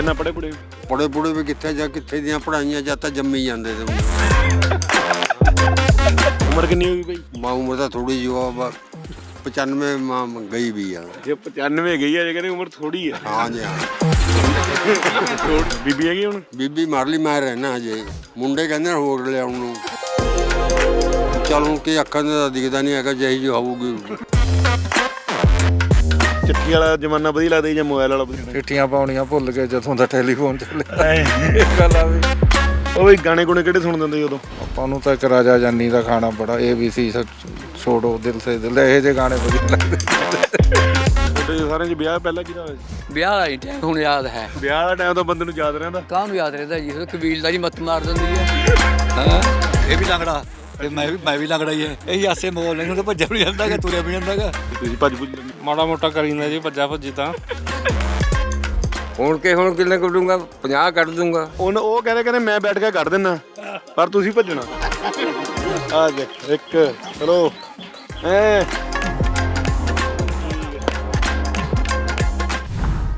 ਕਿੰਨਾ ਪੜੇ ਪੜੇ ਪੜੇ ਪੁੜੇ ਵੀ ਕਿੱਥੇ ਜਾ ਕਿੱਥੇ ਦੀਆਂ ਪੜਾਈਆਂ ਜਾਂ ਤਾਂ ਜੰਮੀ ਜਾਂਦੇ ਤੇ ਉਮਰ ਕਿੰਨੀ ਹੋ ਗਈ ਬਈ? ਮਾਂ ਉਮਰ ਤਾਂ ਥੋੜੀ ਜਿਹੀ ਆ 95 ਮਾਂ ਗਈ ਵੀ ਆ। ਜੇ 95 ਗਈ ਆ ਜੇ ਕਹਿੰਦੇ ਉਮਰ ਥੋੜੀ ਆ। ਹਾਂ ਜੀ ਹਾਂ। ਬੀਬੀ ਹੈਗੀ ਹੁਣ? ਬੀਬੀ ਮਰ ਲਈ ਮੈਂ ਰਹਿਣਾ ਹਜੇ। ਮੁੰਡੇ ਕਹਿੰਦੇ ਹੋਰ ਲਿਆਉਣ ਨੂੰ। ਚਲ ਹੁਣ ਕੀ ਅੱਖਾਂ ਦਾ ਦਿਖਦਾ ਨਹੀਂ ਹੈਗਾ ਜਿਹੀ ਜੋ ਹੋਊਗੀ। ਚਿੱਠੀ ਵਾਲਾ ਜ਼ਮਾਨਾ ਵਧੀਆ ਲੱਗਦਾ ਸੀ ਜਾਂ ਮੋਬਾਈਲ ਵਾਲਾ ਵਧੀਆ ਚਿੱਠੀਆਂ ਪਾਉਣੀਆਂ ਭੁੱਲ ਗਏ ਜਦੋਂ ਦਾ ਟੈਲੀਫੋਨ ਚੱਲਿਆ। ਇਹ ਗੱਲ ਆ ਵੀ ਉਹ ਬਈ ਗਾਣੇ ਗੁਣੇ ਕਿਹੜੇ ਸੁਣ ਦਿੰਦੇ ਸੀ ਉਦੋਂ? ਆਪਾਂ ਨੂੰ ਤਾਂ ਇੱਕ ਰਾਜਾ ਜਾਨੀ ਦਾ ਖਾਣਾ ਬੜਾ ਇਹ ਵੀ ਸੀ ਛੋੜੋ ਦਿਲ ਸੇ ਦਿਲ ਇਹ ਜੇ ਗਾਣੇ ਵਧੀਆ ਲੱਗਦੇ ਤੁਹਾਡੇ ਸਾਰਿਆਂ 'ਚ ਵਿਆਹ ਪਹਿਲਾਂ ਕਿਹਦਾ ਹੋਇਆ ਸੀ? ਵਿਆਹ ਵਾਲੀ ਟਾਈਮ ਹੁਣ ਯਾਦ ਹੈ। ਵਿਆਹ ਦਾ ਟਾਈਮ ਤਾਂ ਬੰਦੇ ਨੂੰ ਯਾਦ ਰਹਿੰਦਾ। ਕਾਹਨੂੰ ਯਾਦ ਰਹਿੰਦਾ ਜੀ? ਕਬੀਲਦਾਰੀ ਮੱਤ ਮਾਰ ਦਿੰਦੀ ਹੈ। ਹਾਂ। ਇਹ ਵੀ ਲੰਗੜਾ। ਤੇ ਮੈਂ ਵੀ ਮੈਂ ਵੀ ਲੰਗੜਾ ਹੀ ਹੈ ਇਹੀ ਆਸੇ ਮੋਲ ਨਹੀਂ ਹੁੰਦਾ ਭੱਜਿਆ ਵੀ ਜਾਂਦਾਗਾ ਤੁਰਿਆ ਵੀ ਜਾਂਦਾਗਾ ਤੁਸੀਂ ਭੱਜ ਭੁੱਜ ਲੈਂਦੇ ਮਾੜਾ ਮੋਟਾ ਕਰੀਂਦਾ ਜੀ ਭੱਜਾ ਭੱਜੀ ਤਾਂ। ਹੁਣ ਕੇ ਹੁਣ ਕਿੰਨੇ ਕੱਢੂੰਗਾ 50 ਕੱਢ ਦੂੰਗਾ। ਉਹਨ ਉਹ ਕਹਿੰਦੇ ਕਹਿੰਦੇ ਮੈਂ ਬੈਠ ਕੇ ਕੱਢ ਦਿੰਨਾ ਪਰ ਤੁਸੀਂ ਭੱਜਣਾ। ਆ ਦੇਖ ਇੱਕ ਚਲੋ। ਐ।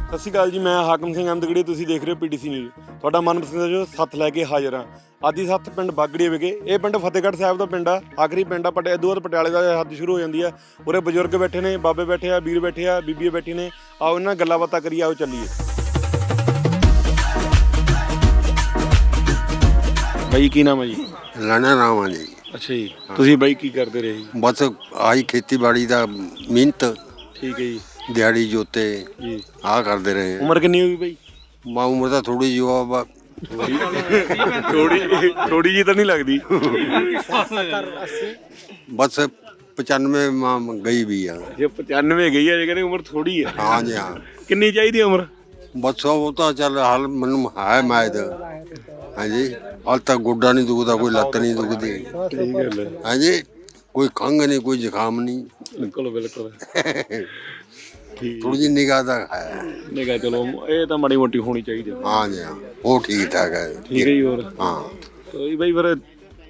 ਸਤਿ ਸ਼੍ਰੀ ਅਕਾਲ ਜੀ ਮੈਂ ਹਾਕਮ ਸਿੰਘ ਅੰਦਗੜੀ ਤੁਸੀਂ ਦੇਖ ਰਹੇ ਹੋ ਪੀਟੀਸੀ ਨਿਊਜ਼। ਤੁਹਾਡਾ ਮਨਪਸੰਦ ਜੋ ਸੱਤ ਲੈ ਕੇ ਹਾਜ਼ਰ ਹਾਂ। ਆਦੀ ਸੱਤ ਪਿੰਡ ਬਾਗੜੀ ਵਿਖੇ। ਇਹ ਪਿੰਡ ਫਤਿਹਗੜ੍ਹ ਸਾਹਿਬ ਦਾ ਪਿੰਡ ਆ। ਆਖਰੀ ਪਿੰਡ ਆ ਪਟਿਆ ਦੂਰ ਪਟਿਆਲੇ ਦਾ ਹੱਦ ਸ਼ੁਰੂ ਹੋ ਜਾਂਦੀ ਆ। ਉਰੇ ਬਜ਼ੁਰਗ ਬੈਠੇ ਨੇ ਬਾਬੇ ਬੈਠੇ ਆ ਵੀਰ ਬੈਠੇ ਆ ਬੀਬੀਆਂ ਬੈਠੀ ਨੇ। ਆਓ ਇਹਨਾਂ ਗੱਲਾਂ ਬਾਤਾਂ ਕਰੀਏ ਆਓ ਚੱਲੀਏ। ਬਾਈ ਕੀ ਨਾਮ ਹੈ ਜੀ? ਲੈਣਾ ਰਾਵਾਂ ਜੀ। ਅੱਛਾ ਜੀ। ਤੁਸੀਂ ਬਾਈ ਕੀ ਕਰਦੇ ਰਹੇ ਜੀ? ਬਸ ਆਹੀ ਖੇਤੀਬਾੜੀ ਦਾ ਮਿਹਨਤ ਠੀਕ ਹੈ ਜੀ। ਦਿਹਾੜੀ ਜੋਤੇ ਜੀ। ਆਹ ਕਰਦੇ ਰਹੇ। ਆ ਉਮਰ ਕਿੰਨੀ ਹੋ ਗਈ ਬਾਈ? ਮਾਂ ਉਮਰ ਤਾਂ ਥੋੜੀ ਜਿਹੀ ਆ ਥੋੜੀ ਥੋੜੀ ਜੀ ਤਾਂ ਨਹੀਂ ਲੱਗਦੀ। ਬਸ 95 ਮਾਂ ਗਈ ਵੀ ਆ। ਜੇ 95 ਗਈ ਹੈ ਜੇ ਕਹਿੰਦੇ ਉਮਰ ਥੋੜੀ ਹੈ ਹਾਂ ਜੀ ਹਾਂ। ਕਿੰਨੀ ਚਾਹੀਦੀ ਉਮਰ? ਬਸ ਉਹ ਤਾਂ ਚੱਲ ਹਾਲ ਮੈਨੂੰ ਹੈ ਮੈਦ ਹਾਂਜੀ ਹਾਲ ਤੱਕ ਗੋਡਾ ਨਹੀਂ ਦੁਖਦਾ ਕੋਈ ਲੱਤ ਨਹੀਂ ਦੁਖਦੀ। ਠੀਕ ਗੱਲ ਹੈ ਹਾਂਜੀ ਕੋਈ ਖੰਘ ਨਹੀਂ ਕੋਈ ਜ਼ੁਕਾਮ ਨਹੀਂ। ਬਿਲਕੁਲ ਬਿਲਕੁਲ। ਠੀਕ। ਥੋੜੀ ਜਿਹੀ ਨਿਗਾਹ ਦਾ ਹੈ। ਨਿਗਾ ਚਲੋ ਇਹ ਤਾਂ ਮਾੜੀ ਮੋਟੀ ਹੋਣੀ ਚਾਹੀਦੀ ਹੈ। ਹਾਂ ਜੀ ਹਾਂ। ਉਹ ਠੀਕ ਠਾਕ ਹੈ। ਠੀਕ ਹੈ ਜੀ ਹੋਰ? ਹਾਂ। ਕੋਈ ਬਾਈ ਫਿਰ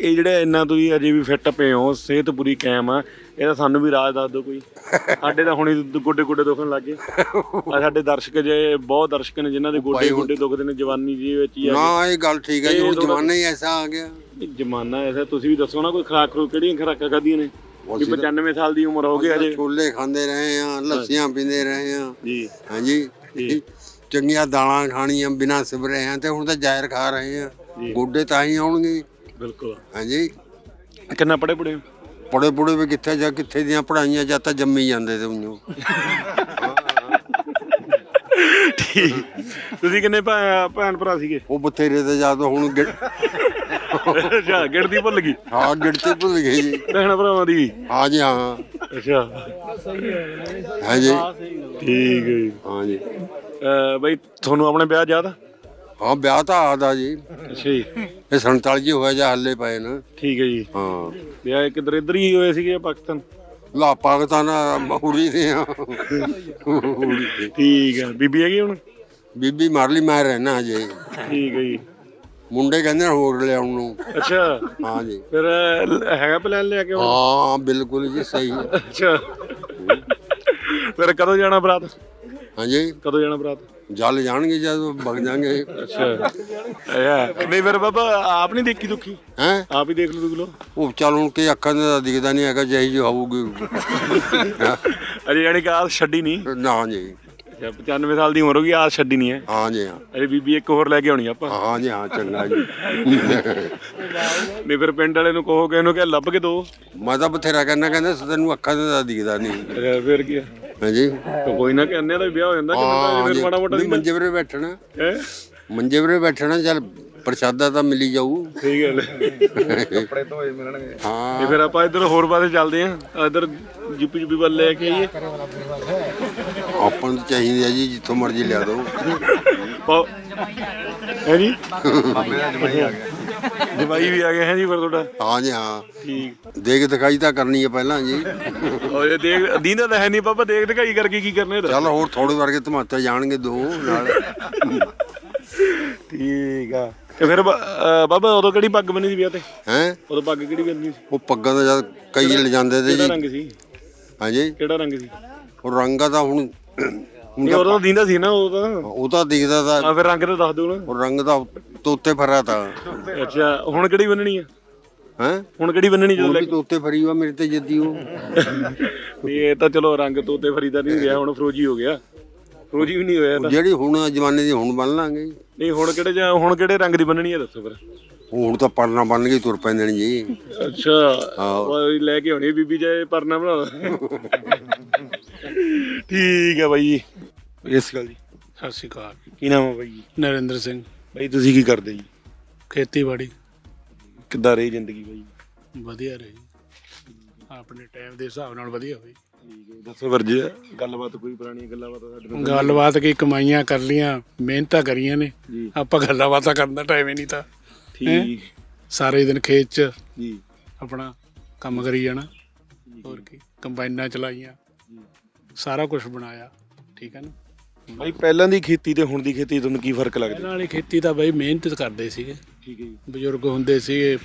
ਇਹ ਜਿਹੜੇ ਇੰਨਾ ਤੁਸੀਂ ਅਜੇ ਵੀ ਫਿੱਟ ਪਏ ਹੋ ਸਿਹਤ ਪੂਰੀ ਕਾਇਮ ਆ ਇਹ ਤਾਂ ਸਾਨੂੰ ਵੀ ਰਾਜ ਦੱਸ ਦਿਓ ਕੋਈ। ਸਾਡੇ ਤਾਂ ਹੁਣੇ ਗੋਡੇ ਗੋਡੇ ਦੁਖਣ ਲੱਗੇ ਆ ਸਾਡੇ ਦਰਸ਼ਕ ਜੇ ਬਹੁਤ ਦਰਸ਼ਕ ਨੇ ਜਿਨ੍ਹਾਂ ਦੇ ਗੋਡੇ ਗੋਡੇ ਦੁਖਦੇ ਨੇ ਜਵਾਨੀ ਜੀ ਵਿੱਚ ਹੀ ਆ ਨਾ ਇਹ ਗੱਲ ਠੀਕ ਹੈ ਜੀ ਹੁਣ ਜ਼ਮਾਨਾ ਹੀ ਐਸਾ ਆ ਗਿਆ। ਜ਼ਮਾਨਾ ਐਸਾ ਤੁਸੀਂ ਵੀ ਦੱਸੋ ਨਾ ਕੋਈ ਖਰਾਕ ਖਰੂ ਕਿਹੜੀਆਂ ਖਰਾਕਾਂ ਖਾਧੀਆਂ ਨੇ? ਵੀ 95 ਸਾਲ ਦੀ ਉਮਰ ਹੋ ਗਈ ਅਜੇ ਛੋਲੇ ਖਾਂਦੇ ਰਹੇ ਆ ਲੱਸੀਆਂ ਪੀਂਦੇ ਰਹੇ ਆ। ਜੀ। ਹਾਂਜੀ। ਚੰਗੀਆਂ ਦਾਲਾਂ ਖਾਣੀਆਂ ਬਿਨਾਂ ਸਿਵਰੇ ਆ ਤੇ ਹੁਣ ਤਾਂ ਜ਼ਾਹਿਰ ਖਾ ਰਹੇ ਆ। ਗੋਡੇ ਤਾਂ ਹੀ ਆਉਣਗੇ। ਬਿਲਕੁਲ। ਹਾਂਜੀ। ਕਿੰਨਾ ਪੜੇ ਪੜੇ? ਪੜੇ ਪੁੜੇ ਵੀ ਕਿੱਥੇ ਜਾ ਕਿੱਥੇ ਦੀਆਂ ਪੜਾਈਆਂ ਜਾਂ ਤਾਂ ਜੰਮੀ ਜਾਂਦੇ ਤੇ ਉਹਨੂੰ ਠੀਕ। ਤੁਸੀਂ ਕਿੰਨੇ ਭੈਣ ਭਰਾ ਸੀਗੇ? ਉਹ ਬਥੇਰੇ ਤੇ ਜਾ ਤਾਂ ਹੁਣ ਅੱਛਾ ਗਿਣਤੀ ਭੁੱਲ ਗਈ। ਹਾਂ ਗਿਣਤੀ ਭੁੱਲ ਗਈ ਜੀ। ਭੈਣ ਭਰਾਵਾਂ ਦੀ। ਹਾਂ ਜੀ ਹਾਂ। ਅੱਛਾ। ਹਾਂਜੀ ਠੀਕ ਹੈ ਜੀ। ਹਾਂ ਜੀ। ਅਹ ਬਈ ਤੁਹਾਨੂੰ ਆਪਣੇ ਵਿਆਹ ਯਾਦ ਆ? ਹਾਂ ਵਿਆਹ ਤਾਂ ਆਦਾ ਜੀ। ਅੱਛਾ ਜੀ। ਇਹ 47 ਜੀ ਹੋਇਆ ਜਾਂ ਹੱਲੇ ਪਏ ਨਾ। ਠੀਕ ਹੈ ਜੀ। ਹਾਂ। ਵਿਆਹ ਕਿੱਧਰ ਇੱਧਰ ਹੀ ਹੋਏ ਸੀਗੇ ਪਾਕਿਸਤਾਨ? ਲਾ ਪਾਕਿਸਤਾਨ ਮਹੂਰੀ ਦੇ ਆ। ਠੀਕ ਹੈ। ਬੀਬੀ ਹੈਗੀ ਹੁਣ? ਬੀਬੀ ਮਰ ਲਈ ਮੈਂ ਰਹਿਣਾ ਹਜੇ। ਠੀਕ ਹੈ ਜੀ। ਮੁੰਡੇ ਕਹਿੰਦੇ ਨੇ ਹੋਰ ਲਿਆਉਣ ਨੂੰ। ਅੱਛਾ। ਹਾਂ ਜੀ ਫਿਰ ਅਹ, ਹੈਗਾ ਪਲਾਨ ਲਿਆ ਕੇ? ਹਾਂ ਬਿਲਕੁਲ ਜੀ ਸਹੀ। ਹੈ ਅੱਛਾ। ਫਿਰ ਕਦੋਂ ਜਾਣਾ ਬਰਾਤ? ਹਾਂਜੀ। ਕਦੋਂ ਜਾਣਾ ਬਰਾਤ? ਜਲ ਜਾਣਗੇ ਜਦ ਵਗ ਜਾਣਗੇ। ਅੱਛਾ। ਇਹ ਨਹੀਂ ਫਿਰ ਬਾਬਾ ਆਪ ਨਹੀਂ ਦੇਖੀ ਦੁਖੀ? ਹੈ? ਆਪ ਹੀ ਦੇਖ ਲਓ ਦੁਖ ਲਓ। ਉਹ ਚੱਲ ਹੁਣ ਕੀ ਅੱਖਾਂ ਦਾ ਦਿਖਦਾ ਨਹੀਂ ਹੈਗਾ ਜਿਹੀ ਜੋ ਹੋਊਗੀ। ਅਜੇ ਯਾਨੀ ਕਿ ਛੱਡੀ ਨਹੀਂ। ਨਾ ਜੀ। ਅੱਛਾ 95 ਸਾਲ ਦੀ ਉਮਰ ਹੋ ਗਈ ਆਸ ਛੱਡੀ ਨਹੀਂ ਹੈ। ਹਾਂ ਜੀ ਹਾਂ। ਅਜੇ ਬੀਬੀ ਇੱਕ ਹੋਰ ਲੈ ਕੇ ਆਉਣੀ ਆਪਾਂ। ਹਾਂ ਜੀ ਹਾਂ ਚੰਗਾ ਜੀ। ਨਹੀਂ ਫਿਰ ਪਿੰਡ ਵਾਲੇ ਨੂੰ ਕਹੋਗੇ ਇਹਨੂੰ ਕਿ ਲੱਭ ਕੇ ਦੋ। ਮੈਂ ਤਾਂ ਬਥੇਰਾ ਕਹਿੰਦਾ ਕਹਿੰਦਾ ਤੈਨੂੰ ਅੱਖਾਂ ਦਾ ਦਿਖਦਾ ਨਹੀਂ। ਫਿਰ ਕੀ? ਹਾਂਜੀ ਤੇ ਕੋਈ ਨਾ ਕਹਿੰਦੇ ਦਾ ਵਿਆਹ ਹੋ ਜਾਂਦਾ ਜੀ ਫਿਰ ਮਾੜਾ ਮੋਟਾ ਨਹੀਂ, ਮੰਜੇ ਵਰੇ ਬੈਠਣਾ। ਹੈ? ਮੰਜੇ ਵਰੇ ਬੈਠਣਾ ਚੱਲ ਪ੍ਰਸ਼ਾਦਾ ਤਾਂ ਮਿਲੀ ਜਾਊ। ਠੀਕ ਹੈ। ਕੱਪੜੇ ਧੋਏ ਮਿਲਣਗੇ। ਹਾਂ। ਤੇ ਫਿਰ ਆਪਾਂ ਇੱਧਰ ਹੋਰ ਪਾਸੇ ਚੱਲਦੇ ਆਂ ਇੱਧਰ ਜੀਪੀ ਜੂਪੀ ਵੱਲ ਲੈ ਕੇ ਆਈਏ। ਆਪਾਂ ਨੂੰ ਤਾਂ ਚਾਹੀਦੀ ਹੈ ਜੀ ਜਿੱਥੋਂ ਮਰਜ਼ੀ ਲਿਆ ਦਿਓ। ਪਾਓ ਹੈ ਜੀ? ਜਵਾਈ ਵੀ ਆ ਗਏ ਹੈ ਜੀ ਫਿਰ ਤੁਹਾਡਾ? ਹਾਂ ਜੀ ਹਾਂ। ਠੀਕ। ਦੇਖ ਦਿਖਾਈ ਤਾਂ ਕਰਨੀ ਹੈ ਪਹਿਲਾਂ ਜੀ। ਉਹ ਇਹ ਦੇਖ ਦੀਂਦਾ ਤਾਂ ਹੈ ਨਹੀਂ ਪਾਪਾ ਦੇਖ ਦਿਖਾਈ ਕਰਕੇ ਕੀ ਕਰਨੇ ਇਹਦਾ? ਚੱਲ ਹੋਰ ਥੋੜੇ ਵਰਗੇ ਧਮਾਤੇ ਜਾਣਗੇ ਦੋ ਨਾਲ। ਠੀਕ ਆ। ਤੇ ਫਿਰ ਬ- ਅਹ ਬਾਬਾ ਉਦੋਂ ਕਿਹੜੀ ਪੱਗ ਬੰਨੀ ਸੀ ਵਿਆਹ ਤੇ? ਹੈ? ਉਦੋਂ ਪੱਗ ਕਿਹੜੀ ਬੰਨੀ ਸੀ? ਉਹ ਪੱਗਾਂ ਦਾ ਜਦ ਕਈ ਲੈ ਜਾਂਦੇ ਤੇ ਕਿਹੜਾ ਜੀ ਰੰਗ ਸੀ? ਹਾਂਜੀ। ਕਿਹੜਾ ਰੰਗ ਸੀ? ਉਹ ਰੰਗਾ ਤਾਂ ਹੁਣ ਨਹੀਂ ਉਦੋਂ ਦੀਂਦਾ ਸੀ ਨਾ ਉਹ ਤਾਂ। ਉਹ ਤਾਂ ਦਿਖਦਾ ਤਾਂ। ਆ ਫਿਰ ਰੰਗ ਤਾਂ ਦੱਸ ਦਿਓ ਨਾ। ਉਹ ਰੰਗ ਦਾ ਤੋਤੇ ਫਰਾ ਤਾਂ। ਅੱਛਾ ਹੁਣ ਕਿਹੜੀ ਬੰਨਣੀ ਆ? ਹੈ? ਹੁਣ ਕਿਹੜੀ ਬੰਨਣੀ ਜਦੋਂ ਉਹ ਲੈ ਵੀ ਤੋਤੇ ਫਰੀ ਵਾ ਮੇਰੇ ਤੇ ਜੱਦੀ ਉਹ। ਵੀ ਇਹ ਤਾਂ ਚਲੋ ਰੰਗ ਤੋਤੇ ਫਰੀਦਾ ਨਹੀਂ ਰਿਹਾ ਹੁਣ ਫਰੋਜੀ ਹੋ ਗਿਆ। ਫਰੋਜੀ ਵੀ ਨਹੀਂ ਹੋਇਆ ਤਾਂ। ਜਿਹੜੀ ਹੁਣ ਜਮਾਨੇ ਦੀ ਹੁਣ ਬਣ ਲਾਂਗੇ। ਨਹੀਂ ਹੁਣ ਕਿਹੜੇ ਜਾਂ ਹੁਣ ਕਿਹੜੇ ਰੰਗ ਦੀ ਬੰਨਣੀ ਆ ਦੱਸੋ ਫਿਰ। ਹੁਣ ਤਾਂ ਪਰਨਾ ਬਣ ਗਈ ਤੁਰ ਪੈਂਦੇ ਨੇ ਜੀ। ਅੱਛਾ ਉਹ ਲੈ ਕੇ ਆਉਣੀ ਬੀਬੀ ਜਾਏ ਪਰਨਾ ਬਣਾ ਠੀਕ ਹੈ ਬਾਈ ਜੀ। ਇਸ ਗੱਲ ਜੀ। ਸਤਿ ਸ਼੍ਰੀ ਅਕਾਲ। ਕੀ ਨਾਮ ਹੈ ਬਾਈ ਜੀ? ਨਰਿੰਦਰ ਸਿੰਘ। ਬਾਈ ਤੁਸੀਂ ਕੀ ਕਰਦੇ ਜੀ? ਖੇਤੀਬਾੜੀ। ਕਿੱਦਾਂ ਰਹੀ ਜ਼ਿੰਦਗੀ ਬਾਈ? ਵਧੀਆ ਰਹੀ। ਆਪਣੇ ਟਾਈਮ ਦੇ ਹਿਸਾਬ ਨਾਲ ਵਧੀਆ ਹੋਈ। ਦੱਸੋ ਜੀ ਗੱਲਬਾਤ ਕੋਈ ਪੁਰਾਣੀ ਗੱਲਾਂ ਬਾਤਾਂ ਸਾਡੇ ਨਾਲ। ਗੱਲਬਾਤ ਕੀ ਕਮਾਈਆਂ ਕਰ ਲੀਆਂ ਮਿਹਨਤਾਂ ਕਰੀਆਂ ਨੇ। ਆਪਾਂ ਗੱਲਾਂ ਬਾਤਾਂ ਕਰਨ ਦਾ ਟਾਈਮ ਹੀ ਨਹੀਂ ਤਾਂ। ਠੀਕ। ਸਾਰੇ ਦਿਨ ਖੇਤ 'ਚ ਜੀ। ਆਪਣਾ ਕੰਮ ਕਰੀ ਜਾਣਾ। ਹੋਰ ਕੀ ਕੰਬਾਈਨਾਂ ਚਲਾਈਆਂ। ਸਾਰਾ ਕੁਝ ਬਣਾਇਆ ਠੀਕ ਹੈ ਨਾ? ਬਾਈ ਪਹਿਲਾਂ ਦੀ ਖੇਤੀ ਤੇ ਹੁਣ ਦੀ ਖੇਤੀ ਤੁਹਾਨੂੰ ਕੀ ਫ਼ਰਕ ਲੱਗਦਾ? ਪਹਿਲਾਂ ਵਾਲੀ ਖੇਤੀ ਤਾਂ ਬਈ ਮਿਹਨਤ ਕਰਦੇ ਸੀਗੇ। ਠੀਕ ਹੈ ਜੀ। ਬਜ਼ੁਰਗ ਹੁੰਦੇ ਸੀਗੇ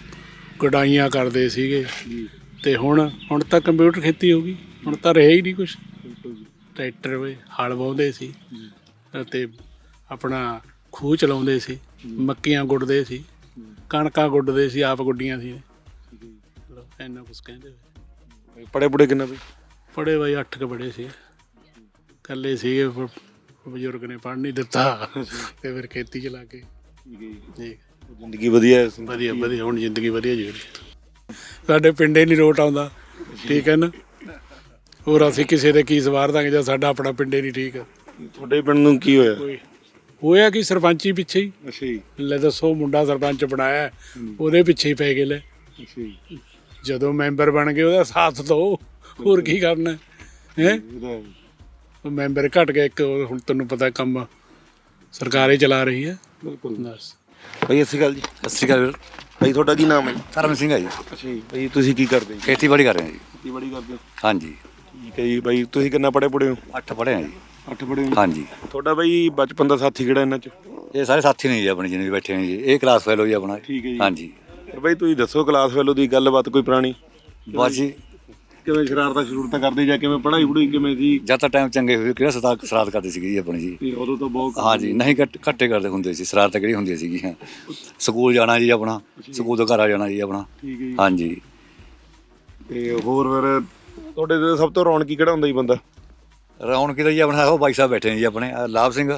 ਕਢਾਈਆਂ ਕਰਦੇ ਸੀਗੇ। ਜੀ। ਤੇ ਹੁਣ ਹੁਣ ਤਾਂ ਕੰਪਿਊਟਰ ਖੇਤੀ ਹੋ ਗਈ ਹੁਣ ਤਾਂ ਰਿਹਾ ਹੀ ਨਹੀਂ ਕੁਝ ਬਿਲਕੁਲ ਜੀ। ਟਰੈਕਟਰ ਵੇ ਹਲ ਵਾਹੁੰਦੇ ਸੀ ਅਤੇ ਆਪਣਾ ਖੂਹ ਚਲਾਉਂਦੇ ਸੀ ਮੱਕੀਆਂ ਗੁੱਡਦੇ ਸੀ ਕਣਕਾਂ ਗੁੱਡਦੇ ਸੀ ਆਪ ਗੁੱਡੀਆਂ ਸੀ। ਚਲੋ ਇੰਨਾ ਕੁਝ ਕਹਿੰਦੇ ਹੋਏ। ਪੜੇ ਪੁੜੇ ਕਿੰਨਾ ਬਈ? ਪੜੇ ਬਾਈ ਅੱਠ ਕ ਬੜੇ ਸੀ। ਕੱਲੇ ਸੀਗੇ ਬਜ਼ੁਰਗ ਨੇ ਪੜ੍ਹ ਨਹੀਂ ਦਿੱਤਾ। ਤੇ ਫਿਰ ਖੇਤੀ ਚ ਲੱਗ ਗਏ। ਜੀ। ਜ਼ਿੰਦਗੀ ਵਧੀਆ ਹੈ। ਵਧੀਆ ਵਧੀਆ। ਹੁਣ ਜ਼ਿੰਦਗੀ ਵਧੀਆ ਜੀ। ਸਾਡੇ ਪਿੰਡੇ ਨਹੀਂ ਰੋਟ ਆਉਂਦਾ। ਠੀਕ ਹੈ ਨਾ? ਹੋਰ ਅਸੀਂ ਕਿਸੇ ਦੇ ਕੀ ਸਵਾਰ ਦਾਂਗੇ ਜਾਂ ਸਾਡਾ ਆਪਣਾ ਪਿੰਡੇ ਨਹੀਂ ਠੀਕ। ਤੁਹਾਡੇ ਪਿੰਡ ਨੂੰ ਕੀ ਹੋਇਆ? ਹੋਇਆ ਕਿ? ਸਰਪੰਚੀ ਪਿੱਛੇ ਹੀ। ਅੱਛਾ ਜੀ। ਲੈ ਦੱਸੋ ਮੁੰਡਾ ਸਰਪੰਚ ਬਣਾਇਆ। ਉਹਦੇ ਪਿੱਛੇ ਹੀ ਪੈ ਗਏ ਲੈ। ਅੱਛਾ ਜੀ। ਜਦੋਂ ਮੈਂਬਰ ਬਣ ਗਏ ਉਹਦਾ ਸਾਥ ਦਿਓ। ਹੋਰ ਕੀ ਕਰਨਾ ਹੈ? ਉਹ ਮੈਂਬਰ ਘਟ ਗਿਆ ਇੱਕ ਹੁਣ ਤੈਨੂੰ ਪਤਾ ਕੰਮ ਸਰਕਾਰ ਹੀ ਚਲਾ ਰਹੀ ਹੈ। ਬਿਲਕੁਲ। ਬਸ। ਭਾਈ ਸ਼੍ਰੀ ਅਕਾਲ ਜੀ। ਸਤਿ ਸ਼੍ਰੀ ਅਕਾਲ ਵੀਰ। ਭਾਈ ਤੁਹਾਡਾ ਕੀ ਨਾਮ ਹੈ ਜੀ? ਸਿੰਘ ਹੈ ਜੀ। ਅੱਛਾ ਜੀ। ਭਾਈ ਤੁਸੀਂ ਕੀ ਕਰਦੇ ਜੀ ਖੇਤੀਬਾੜੀ ਕਰ ਰਹੇ ਹਾਂ ਜੀ। ਖੇਤੀਬਾੜੀ ਕਰਦੇ ਹੋ? ਹਾਂਜੀ। ਠੀਕ ਹੈ ਜੀ। ਭਾਈ ਤੁਸੀਂ ਕਿੰਨਾ ਪੜੇ ਪੁੜੇ ਹੋ? ਅੱਠ ਪੜ੍ਹੇ ਹਾਂ ਜੀ। ਅੱਠ ਪੜੇ ਹੋ? ਹਾਂਜੀ। ਤੁਹਾਡਾ ਭਾਈ ਬਚਪਨ ਦਾ ਸਾਥੀ ਕਿਹੜਾ ਇਹਨਾਂ ਚ? ਇਹ ਸਾਰੇ ਸਾਥੀ ਨੇ ਜੀ ਆਪਣੇ ਜਿੰਨੇ ਵੀ ਬੈਠੇ ਨੇ ਜੀ। ਇਹ ਕਲਾਸ ਫੈਲੋ ਜੀ ਆਪਣਾ। ਠੀਕ ਹੈ ਜੀ। ਹਾਂਜੀ। ਤੇ ਭਾਈ ਤੁਸੀਂ ਦੱਸੋ ਕਲਾਸ ਫੈਲੋ ਦੀ ਗੱਲਬਾਤ ਕੋਈ ਪੁਰਾਣੀ? ਬਸ ਜੀ। ਕਿਵੇਂ ਸ਼ਰਾਰਤਾਂ ਸ਼ਰੂਰਤਾਂ ਕਰਦੇ ਜਾਂ ਕਿਵੇਂ ਪੜ੍ਹਾਈ ਪੜੂਈ ਕਿਵੇਂ ਸੀ? ਜਦ ਤਾਂ ਟਾਈਮ ਚੰਗੇ ਹੋਏ ਕਿਹੜਾ ਸਤਾ ਸਰਾਤ ਕਰਦੇ ਸੀਗੇ ਜੀ ਆਪਣੇ ਜੀ। ਉਦੋਂ ਤਾਂ ਬਹੁਤ ਹਾਂਜੀ ਨਹੀਂ ਘੱਟ- ਘੱਟੇ ਕਰਦੇ ਹੁੰਦੇ ਸੀ ਸਰਾਰਤਾਂ ਕਿਹੜੀ ਹੁੰਦੀਆਂ ਸੀਗੀਆਂ ਸਕੂਲ ਜਾਣਾ ਜੀ ਆਪਣਾ ਸਕੂਲ ਤੋਂ ਘਰ ਆ ਜਾਣਾ ਜੀ ਆਪਣਾ। ਠੀਕ ਹੈ ਜੀ। ਹਾਂਜੀ। ਤੇ ਹੋਰ ਫਿਰ ਤੁਹਾਡੇ ਤੇ ਸਭ ਤੋਂ ਰੌਣਕੀ ਕਿਹੜਾ ਹੁੰਦਾ ਜੀ ਬੰਦਾ? ਰੌਣਕੀ ਦਾ ਜੀ ਆਪਣਾ ਉਹ ਬਾਈ ਸਾਹਿਬ ਬੈਠੇ ਨੇ ਜੀ ਆਪਣੇ ਲਾਭ ਸਿੰਘ।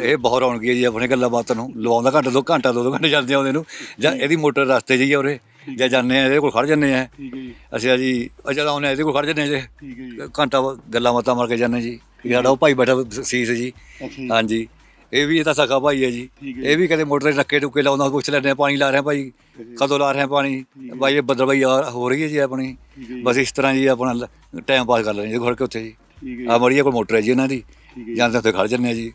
ਇਹ ਬਹੁਤ ਰੌਣਕੀ ਹੈ ਜੀ ਆਪਣੇ ਗੱਲਾਂ ਬਾਤਾਂ ਨੂੰ ਲਵਾਉਂਦਾ ਘੰਟਾ ਦੋ ਘੰਟਾ ਦੋ ਦੋ ਘੰਟੇ ਜਾਂਦੇ ਆਉਂਦੇ ਨੂੰ। ਜਾਂ ਇਹਦੀ ਮੋਟਰ ਰਸਤੇ 'ਚ ਹੀ ਆ ਉਰੇ। ਜਾਂ ਜਾਂਦੇ ਆ ਇਹਦੇ ਕੋਲ ਖੜ ਜੰਨੇ ਆ ਠੀਕ ਹੈ ਜੀ ਅਸੀਂ ਆ ਜੀ ਅਜਾ ਆਉਂਦੇ ਆ ਇਹਦੇ ਕੋਲ ਖੜ ਜੰਨੇ ਜੇ ਠੀਕ ਹੈ ਜੀ ਘੰਟਾ ਗੱਲਾਂ ਬਾਤਾਂ ਮਾਰ ਕੇ ਜਾਂਦੇ ਜੀ ਸਾਡਾ ਉਹ ਭਾਈ ਬੈਠਾ ਸੀਸ ਜੀ ਹਾਂਜੀ ਇਹ ਵੀ ਇਹ ਤਾਂ ਸਕਾ ਭਾਈ ਹੈ ਜੀ। ਇਹ ਵੀ ਕਦੇ ਮੋਟਰ ਦੇ ਟੱਕੇ ਟੁੱਕੇ ਲਾਉਂਦਾ ਪੁੱਛ ਲੈਂਦੇ ਆ ਪਾਣੀ ਲਾ ਰਹੇ ਆ ਭਾਈ ਕਦੋਂ ਲਾ ਰਹੇ ਆ ਪਾਣੀ ਭਾਈ ਇਹ ਬੱਦਲ ਭਾਈ ਆ- ਹੋ ਰਹੀ ਹੈ ਜੀ ਆਪਣੀ। ਬਸ ਇਸ ਤਰ੍ਹਾਂ ਜੀ ਆਪਣਾ ਟਾਈਮ ਪਾਸ ਕਰ ਲੈਂਦੇ ਜੀ ਘਰ ਕੇ ਉੱਥੇ ਜੀ ਆ ਮੜੀਆ ਕੋਲ ਮੋਟਰ ਹੈ ਜੀ ਇਹਨਾਂ ਦੀ ਜਾਂਦੇ ਉੱਥੇ ਖੜ ਜੰਨੇ ਆ ਜੀ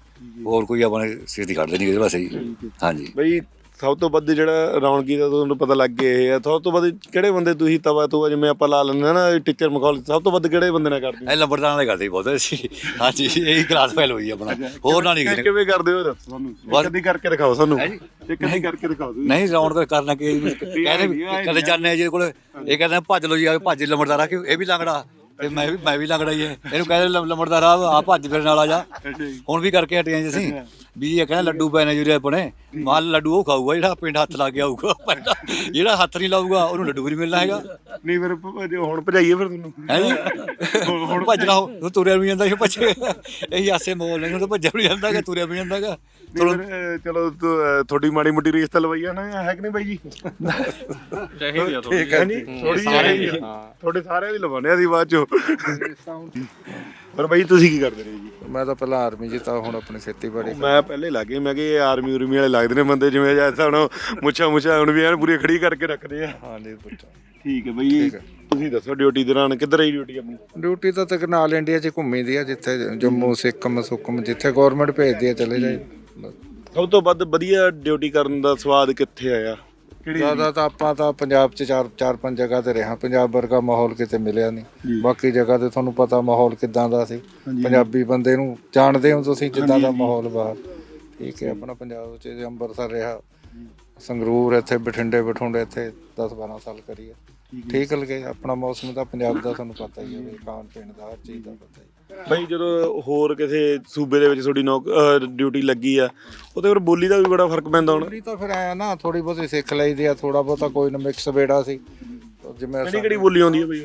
ਹੋਰ ਕੋਈ ਆਪਣੇ ਸਿੱਧੀ ਖੜਦੇ ਨਹੀਂ ਇਹਦੇ ਪਾਸੇ ਜੀ ਹਾਂਜੀ ਬਈ ਸਭ ਤੋਂ ਵੱਧ ਜਿਹੜਾ ਰੌਣਕੀ ਦਾ ਤੁਹਾਨੂੰ ਪਤਾ ਲੱਗ ਗਿਆ ਇਹ ਆ ਸਭ ਤੋਂ ਵੱਧ ਕਿਹੜੇ ਬੰਦੇ ਤੁਸੀਂ ਤਵਾ ਤੂਆ ਜਿਵੇਂ ਆਪਾਂ ਲਾ ਲੈਂਦੇ ਆ ਨਾ ਟੀਚਰ ਮਖੌਲ ਸਭ ਤੋਂ ਵੱਧ ਕਿਹੜੇ ਬੰਦੇ ਨਾਲ ਕਰਦੇ ਹੋ? ਇਹ ਲੰਬੜਦਾਰਾਂ ਵਾਲੇ ਕਰਦੇ ਬਹੁਤ। ਅਸੀਂ ਹਾਂਜੀ ਇਹੀ ਕਲਾਸ ਫੈਲ ਹੋਈ ਆਪਣਾ। ਹੋਰ ਨਾ ਨਹੀਂ ਕਿਸੇ ਨੇ- ਕਿਵੇਂ ਕਰਦੇ ਹੋ? ਦੱਸੋ ਸਾਨੂੰ ਬਸ- ਇੱਕ ਅੱਧੀ ਕਰਕੇ ਦਿਖਾਓ ਸਾਨੂੰ? ਇੱਕ ਅੱਧੀ ਕਰਕੇ ਦਿਖਾਓ ਤੁਸੀਂ। ਨਹੀਂ ਰੌਣਕ ਕਰਨਾ ਕਿ ਕਹਿੰਦੇ ਕਦੇ ਆ ਜਿਹਦੇ ਕੋਲ। ਇਹ ਕਹਿੰਦੇ ਆ, ਭੱਜ ਲਓ ਜੀ ਆ ਭੱਜ ਲੰਬੜਦਾਰਾ ਕਿ ਇਹ ਵੀ ਲੰਗੜਾ। ਤੇ ਮੈਂ ਵੀ ਮੈਂ ਵੀ ਲੰਗੜਾ ਹੀ ਹੈ। ਇਹਨੂੰ ਕਹਿੰਦੇ ਲੰ- ਲੰਬੜਦਾਰਾ ਆ ਭੱਜ ਫਿਰ ਨਾਲ ਆ ਜਾ। ਹੁਣ ਵੀ ਕਰਕੇ ਹਟੀਆਂ ਜੀ ਅਸੀਂ। ਵੀ ਇਹ ਕਹਿੰਦਾ ਲੱਡੂ ਪੈ ਨੇ ਜਿਹੜੇ ਆਪਣੇ। ਮਾਲ ਲੱਡੂ ਉਹ ਖਾਊਗਾ ਜਿਹੜਾ ਪਿੰਡ ਹੱਥ ਲਾ ਕੇ ਆਊਗਾ ਪਹਿਲਾਂ ਜਿਹੜਾ ਹੱਥ ਨਹੀਂ ਲਾਊਗਾ ਉਹਨੂੰ ਲੱਡੂ ਵੀ ਨਹੀਂ ਮਿਲਣਾ ਹੈਗਾ। ਨਹੀਂ ਫਿਰ ਭ- ਜੇ ਹੁਣ ਭਜਾਈਏ ਫਿਰ ਤੁਹਾਨੂੰ। ਹੈ ਜੀ? ਹੁਣ ਭੱਜਣਾ ਉਹ ਤੁਰਿਆ ਵੀ ਜਾਂਦਾ ਇਹ ਭੱਜੇ। ਇਹ ਆਸੇ ਮੋਲ ਨਹੀਂ ਉਹ ਭੱਜਿਆ ਵੀ ਜਾਂਦਾਗਾ ਤੁਰਿਆ ਵੀ ਨਹੀਂ ਫਿਰ, ਅਹ, ਚਲੋ ਤੋ, ਅਹ, ਤੁਹਾਡੀ ਮਾੜੀ ਮੋਟੀ ਰੇਸ ਤਾਂ ਲਵਾਈ ਆ ਨਾ ਹੈ ਕਿ ਨਹੀਂ ਬਾਈ ਜੀ? ਚਾਹੀਦੀ ਆ ਠੀਕ ਹੈ ਜੀ। ਥੋੜੀ ਜਿਹੀ ਤੁਹਾਡੇ ਸਾਰਿਆਂ ਦੀ ਲਵਾਉਂਦੇ ਆ ਅਸੀਂ ਬਾਅਦ ਚੋਂ। ਪਰ ਬਾਈ ਤੁਸੀਂ ਕੀ ਕਰਦੇ ਰਹੇ ਜੀ? ਮੈਂ ਤਾਂ ਪਹਿਲਾਂ ਆਰਮੀ 'ਚ ਤਾਂ ਹੁਣ ਆਪਣੀ ਖੇਤੀਬਾੜੀ ਮੈਂ ਪਹਿਲੇ ਲੱਗੇ ਮੈਂ ਕਿ ਇਹ ਆਰਮੀ ਉਰਮੀ ਵਾਲੇ ਲੱਗਦੇ ਨੇ ਬੰਦੇ ਜਿਵੇਂ ਜੈਸਾ ਹੁਣ ਮੁੱਛਾਂ ਮੁੱਛਾਂ ਹੁਣ ਵੀ ਐਨ ਪੂਰੀ ਖੜੀ ਕਰਕੇ ਰੱਖਦੇ ਆ। ਹਾਂਜੀ ਪੁੱਛੋ। ਠੀਕ ਹੈ ਬਈ ਤੁਸੀਂ ਦੱਸੋ ਡਿਊਟੀ ਦੌਰਾਨ ਕਿੱਧਰ ਰਹੀ ਡਿਊਟੀ ਆਪਣੀ? ਡਿਊਟੀ ਤਾਂ ਤੱਕ ਨਾਲ ਇੰਡੀਆ 'ਚ ਘੁੰਮੀ ਦੀ ਆ ਜਿੱਥੇ ਜੰਮੂ ਸਿੱਕਮ ਸੁੱਕਮ ਜਿੱਥੇ ਗਵਰਨਮੈਂਟ ਭੇਜਦੀ ਆ ਚਲੇ ਜਾਈ। ਸਭ ਤੋਂ ਵੱਧ ਵਧੀਆ ਡਿਊਟੀ ਕਰਨ ਦਾ ਸਵਾਦ ਕਿੱਥੇ ਆਇਆ? ਕਿਹੜੀ ਜ਼ਿਆਦਾ ਤਾਂ ਆਪਾਂ ਤਾਂ ਪੰਜਾਬ 'ਚ ਚਾਰ ਚਾਰ ਪੰਜ ਜਗ੍ਹਾ ਤੇ ਰਹਾ ਪੰਜਾਬ ਵਰਗਾ ਮਾਹੌਲ ਕਿਤੇ ਮਿਲਿਆ ਨਹੀਂ। ਬਾਕੀ ਜਗ੍ਹਾ ਤੇ ਤੁਹਾਨੂੰ ਪਤਾ ਮਾਹੌਲ ਕਿਦਾਂ ਦਾ ਸੀ। ਪੰਜਾਬੀ ਬੰਦੇ ਨੂੰ ਜਾਣਦੇ ਹੋ ਤੁਸੀਂ ਜਿੱਦਾਂ ਦਾ ਮਾਹੌਲ ਬਾਹਰ। ਠੀਕ ਹੈ ਆਪਣਾ ਪੰਜਾਬ 'ਚ ਜੇ ਅੰਮ੍ਰਿਤਸਰ ਰਿਹਾ ਸੰਗਰੂਰ ਇੱਥੇ ਬਠਿੰਡੇ ਬਠੁੰਡੇ ਇੱਥੇ 10 12 ਸਾਲ ਕਰੀ ਹੈ। ਠੀਕ ਲੱਗੇ ਆਪਣਾ ਮੌਸਮ ਤਾਂ ਪੰਜਾਬ ਦਾ ਤੁਹਾਨੂੰ ਪਤਾ ਹੀ ਹੈ ਖਾਣ ਪੀਣ ਦਾ ਹਰ ਚੀਜ਼ ਦਾ ਪਤਾ ਹੈ। ਬਈ ਜਦੋਂ ਹੋਰ ਕਿਸੇ ਸੂਬੇ ਦੇ ਵਿੱਚ ਤੁਹਾਡੀ ਨੌਕ ਡਿਊਟੀ ਲੱਗੀ ਆ ਉਹਦੇ ਫਿਰ ਬੋਲੀ ਦਾ ਵੀ ਬੜਾ ਫ਼ਰਕ ਪੈਂਦਾ ਹੋਣਾ। ਬੋਲੀ ਤਾਂ ਫਿਰ ਆਇਆ ਨਾ ਥੋੜੀ ਬਹੁਤੀ ਸਿੱਖ ਲਈਦੀ ਆ ਥੋੜਾ ਬਹੁਤਾ ਕੋਈ ਨਾ ਮਿਕਸ ਬੇੜਾ ਸੀ। ਜਿਵੇਂ ਕਿਹੜੀ ਕਿਹੜੀ ਬੋਲੀ ਆਉਂਦੀ ਹੈ ਬਈ?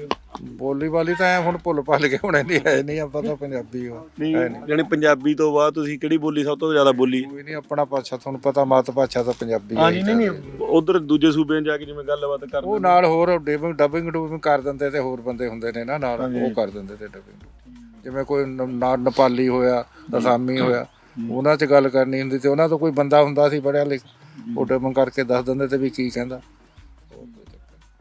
ਬੋਲੀ ਵਾਲੀ ਤਾਂ ਐ ਹੁਣ ਭੁੱਲ ਭੱਲ ਕੇ ਹੁਣੇ ਨਹੀਂ ਹੈ ਨਹੀਂ ਆਪਾਂ ਤਾਂ ਪੰਜਾਬੀ ਹੋ। ਨਹੀਂ ਜਾਨੀ ਪੰਜਾਬੀ ਤੋਂ ਬਾਅਦ ਤੁਸੀਂ ਕਿਹੜੀ ਬੋਲੀ ਸਭ ਤੋਂ ਜ਼ਿਆਦਾ ਬੋਲੀ? ਕੋਈ ਨਹੀਂ ਆਪਣਾ ਭਾਸ਼ਾ ਤੁਹਾਨੂੰ ਪਤਾ ਮਾਤ ਭਾਸ਼ਾ ਤਾਂ ਪੰਜਾਬੀ ਹੈ ਹਾਂਜੀ ਨਹੀਂ ਨਹੀਂ। ਉਧਰ ਦੂਜੇ ਸੂਬਿਆਂ 'ਚ ਜਾ ਕੇ ਜਿਵੇਂ ਗੱਲਬਾਤ ਕਰਦੇ ਉਹ ਨਾਲ ਹੋਰ ਡਬਿੰਗ ਡਬਿੰਗ ਡੂਬਿੰਗ ਕਰ ਦਿੰਦੇ ਤੇ ਹੋਰ ਬੰਦੇ ਹੁੰਦੇ ਨੇ ਨਾ ਨਾਲ ਉਹ ਕਰ ਦਿੰਦੇ ਤੇ ਡਬਿੰਗ ਜਿਵੇਂ ਕੋਈ ਨ- ਨੇਪਾਲੀ ਹੋਇਆ ਅਸਾਮੀ ਹੋਇਆ ਉਹਨਾਂ 'ਚ ਗੱਲ ਕਰਨੀ ਹੁੰਦੀ ਤੇ ਉਹਨਾਂ ਤੋਂ ਕੋਈ ਬੰਦਾ ਹੁੰਦਾ ਸੀ ਪੜਿਆ ਲਿਖ ਉਹ ਡਬਿੰਗ ਕਰਕੇ ਦੱਸ ਦਿੰਦੇ ਤੇ ਵੀ ਕੀ ਕਹਿੰਦਾ।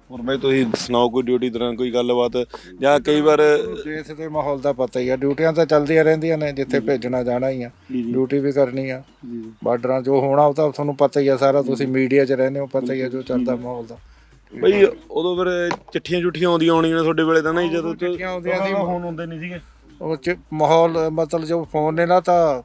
ਹੋਰ ਬਈ ਤੁਸੀਂ ਸੁਣਾਓ ਕੋਈ ਡਿਊਟੀ ਦੌਰਾਨ ਕੋਈ ਗੱਲਬਾਤ ਜਾਂ ਕਈ ਵਾਰ ਦੇਸ਼ ਦੇ ਮਾਹੌਲ ਦਾ ਪਤਾ ਹੀ ਆ ਡਿਊਟੀਆਂ ਤਾਂ ਚੱਲਦੀਆਂ ਰਹਿੰਦੀਆਂ ਨੇ ਜਿੱਥੇ ਭੇਜਣਾ ਜਾਣਾ ਹੀ ਆ ਡਿਊਟੀ ਵੀ ਕਰਨੀ ਆ। ਬਾਰਡਰਾਂ ਜੋ ਹੋਣਾ ਉਹ ਤਾਂ ਤੁਹਾਨੂੰ ਪਤਾ ਹੀ ਆ ਸਾਰਾ ਤੁਸੀਂ ਮੀਡੀਆ 'ਚ ਰਹਿੰਦੇ ਹੋ ਪਤਾ ਹੀ ਆ ਜੋ ਚੱਲਦਾ ਮਾਹੌਲ ਦਾ। ਬਈ ਉਦੋਂ ਫਿਰ ਚਿੱਠੀਆਂ ਚੁੱਠੀਆਂ ਆਉਂਦੀਆਂ ਹੋਣੀਆਂ ਤੁਹਾਡੇ ਵੇਲੇ ਤਾਂ ਨਹੀਂ ਜਦੋਂ ਚਿੱਠੀਆਂ ਆਉਂਦੀਆਂ ਸੀ। ਹੁਣ ਹੁੰਦੇ ਨਹੀਂ ਸੀਗੇ? ਉਹ ਚ ਮਾਹੌਲ ਮਤਲਬ ਜੋ ਫੋਨ ਨੇ ਨਾ ਤਾਂ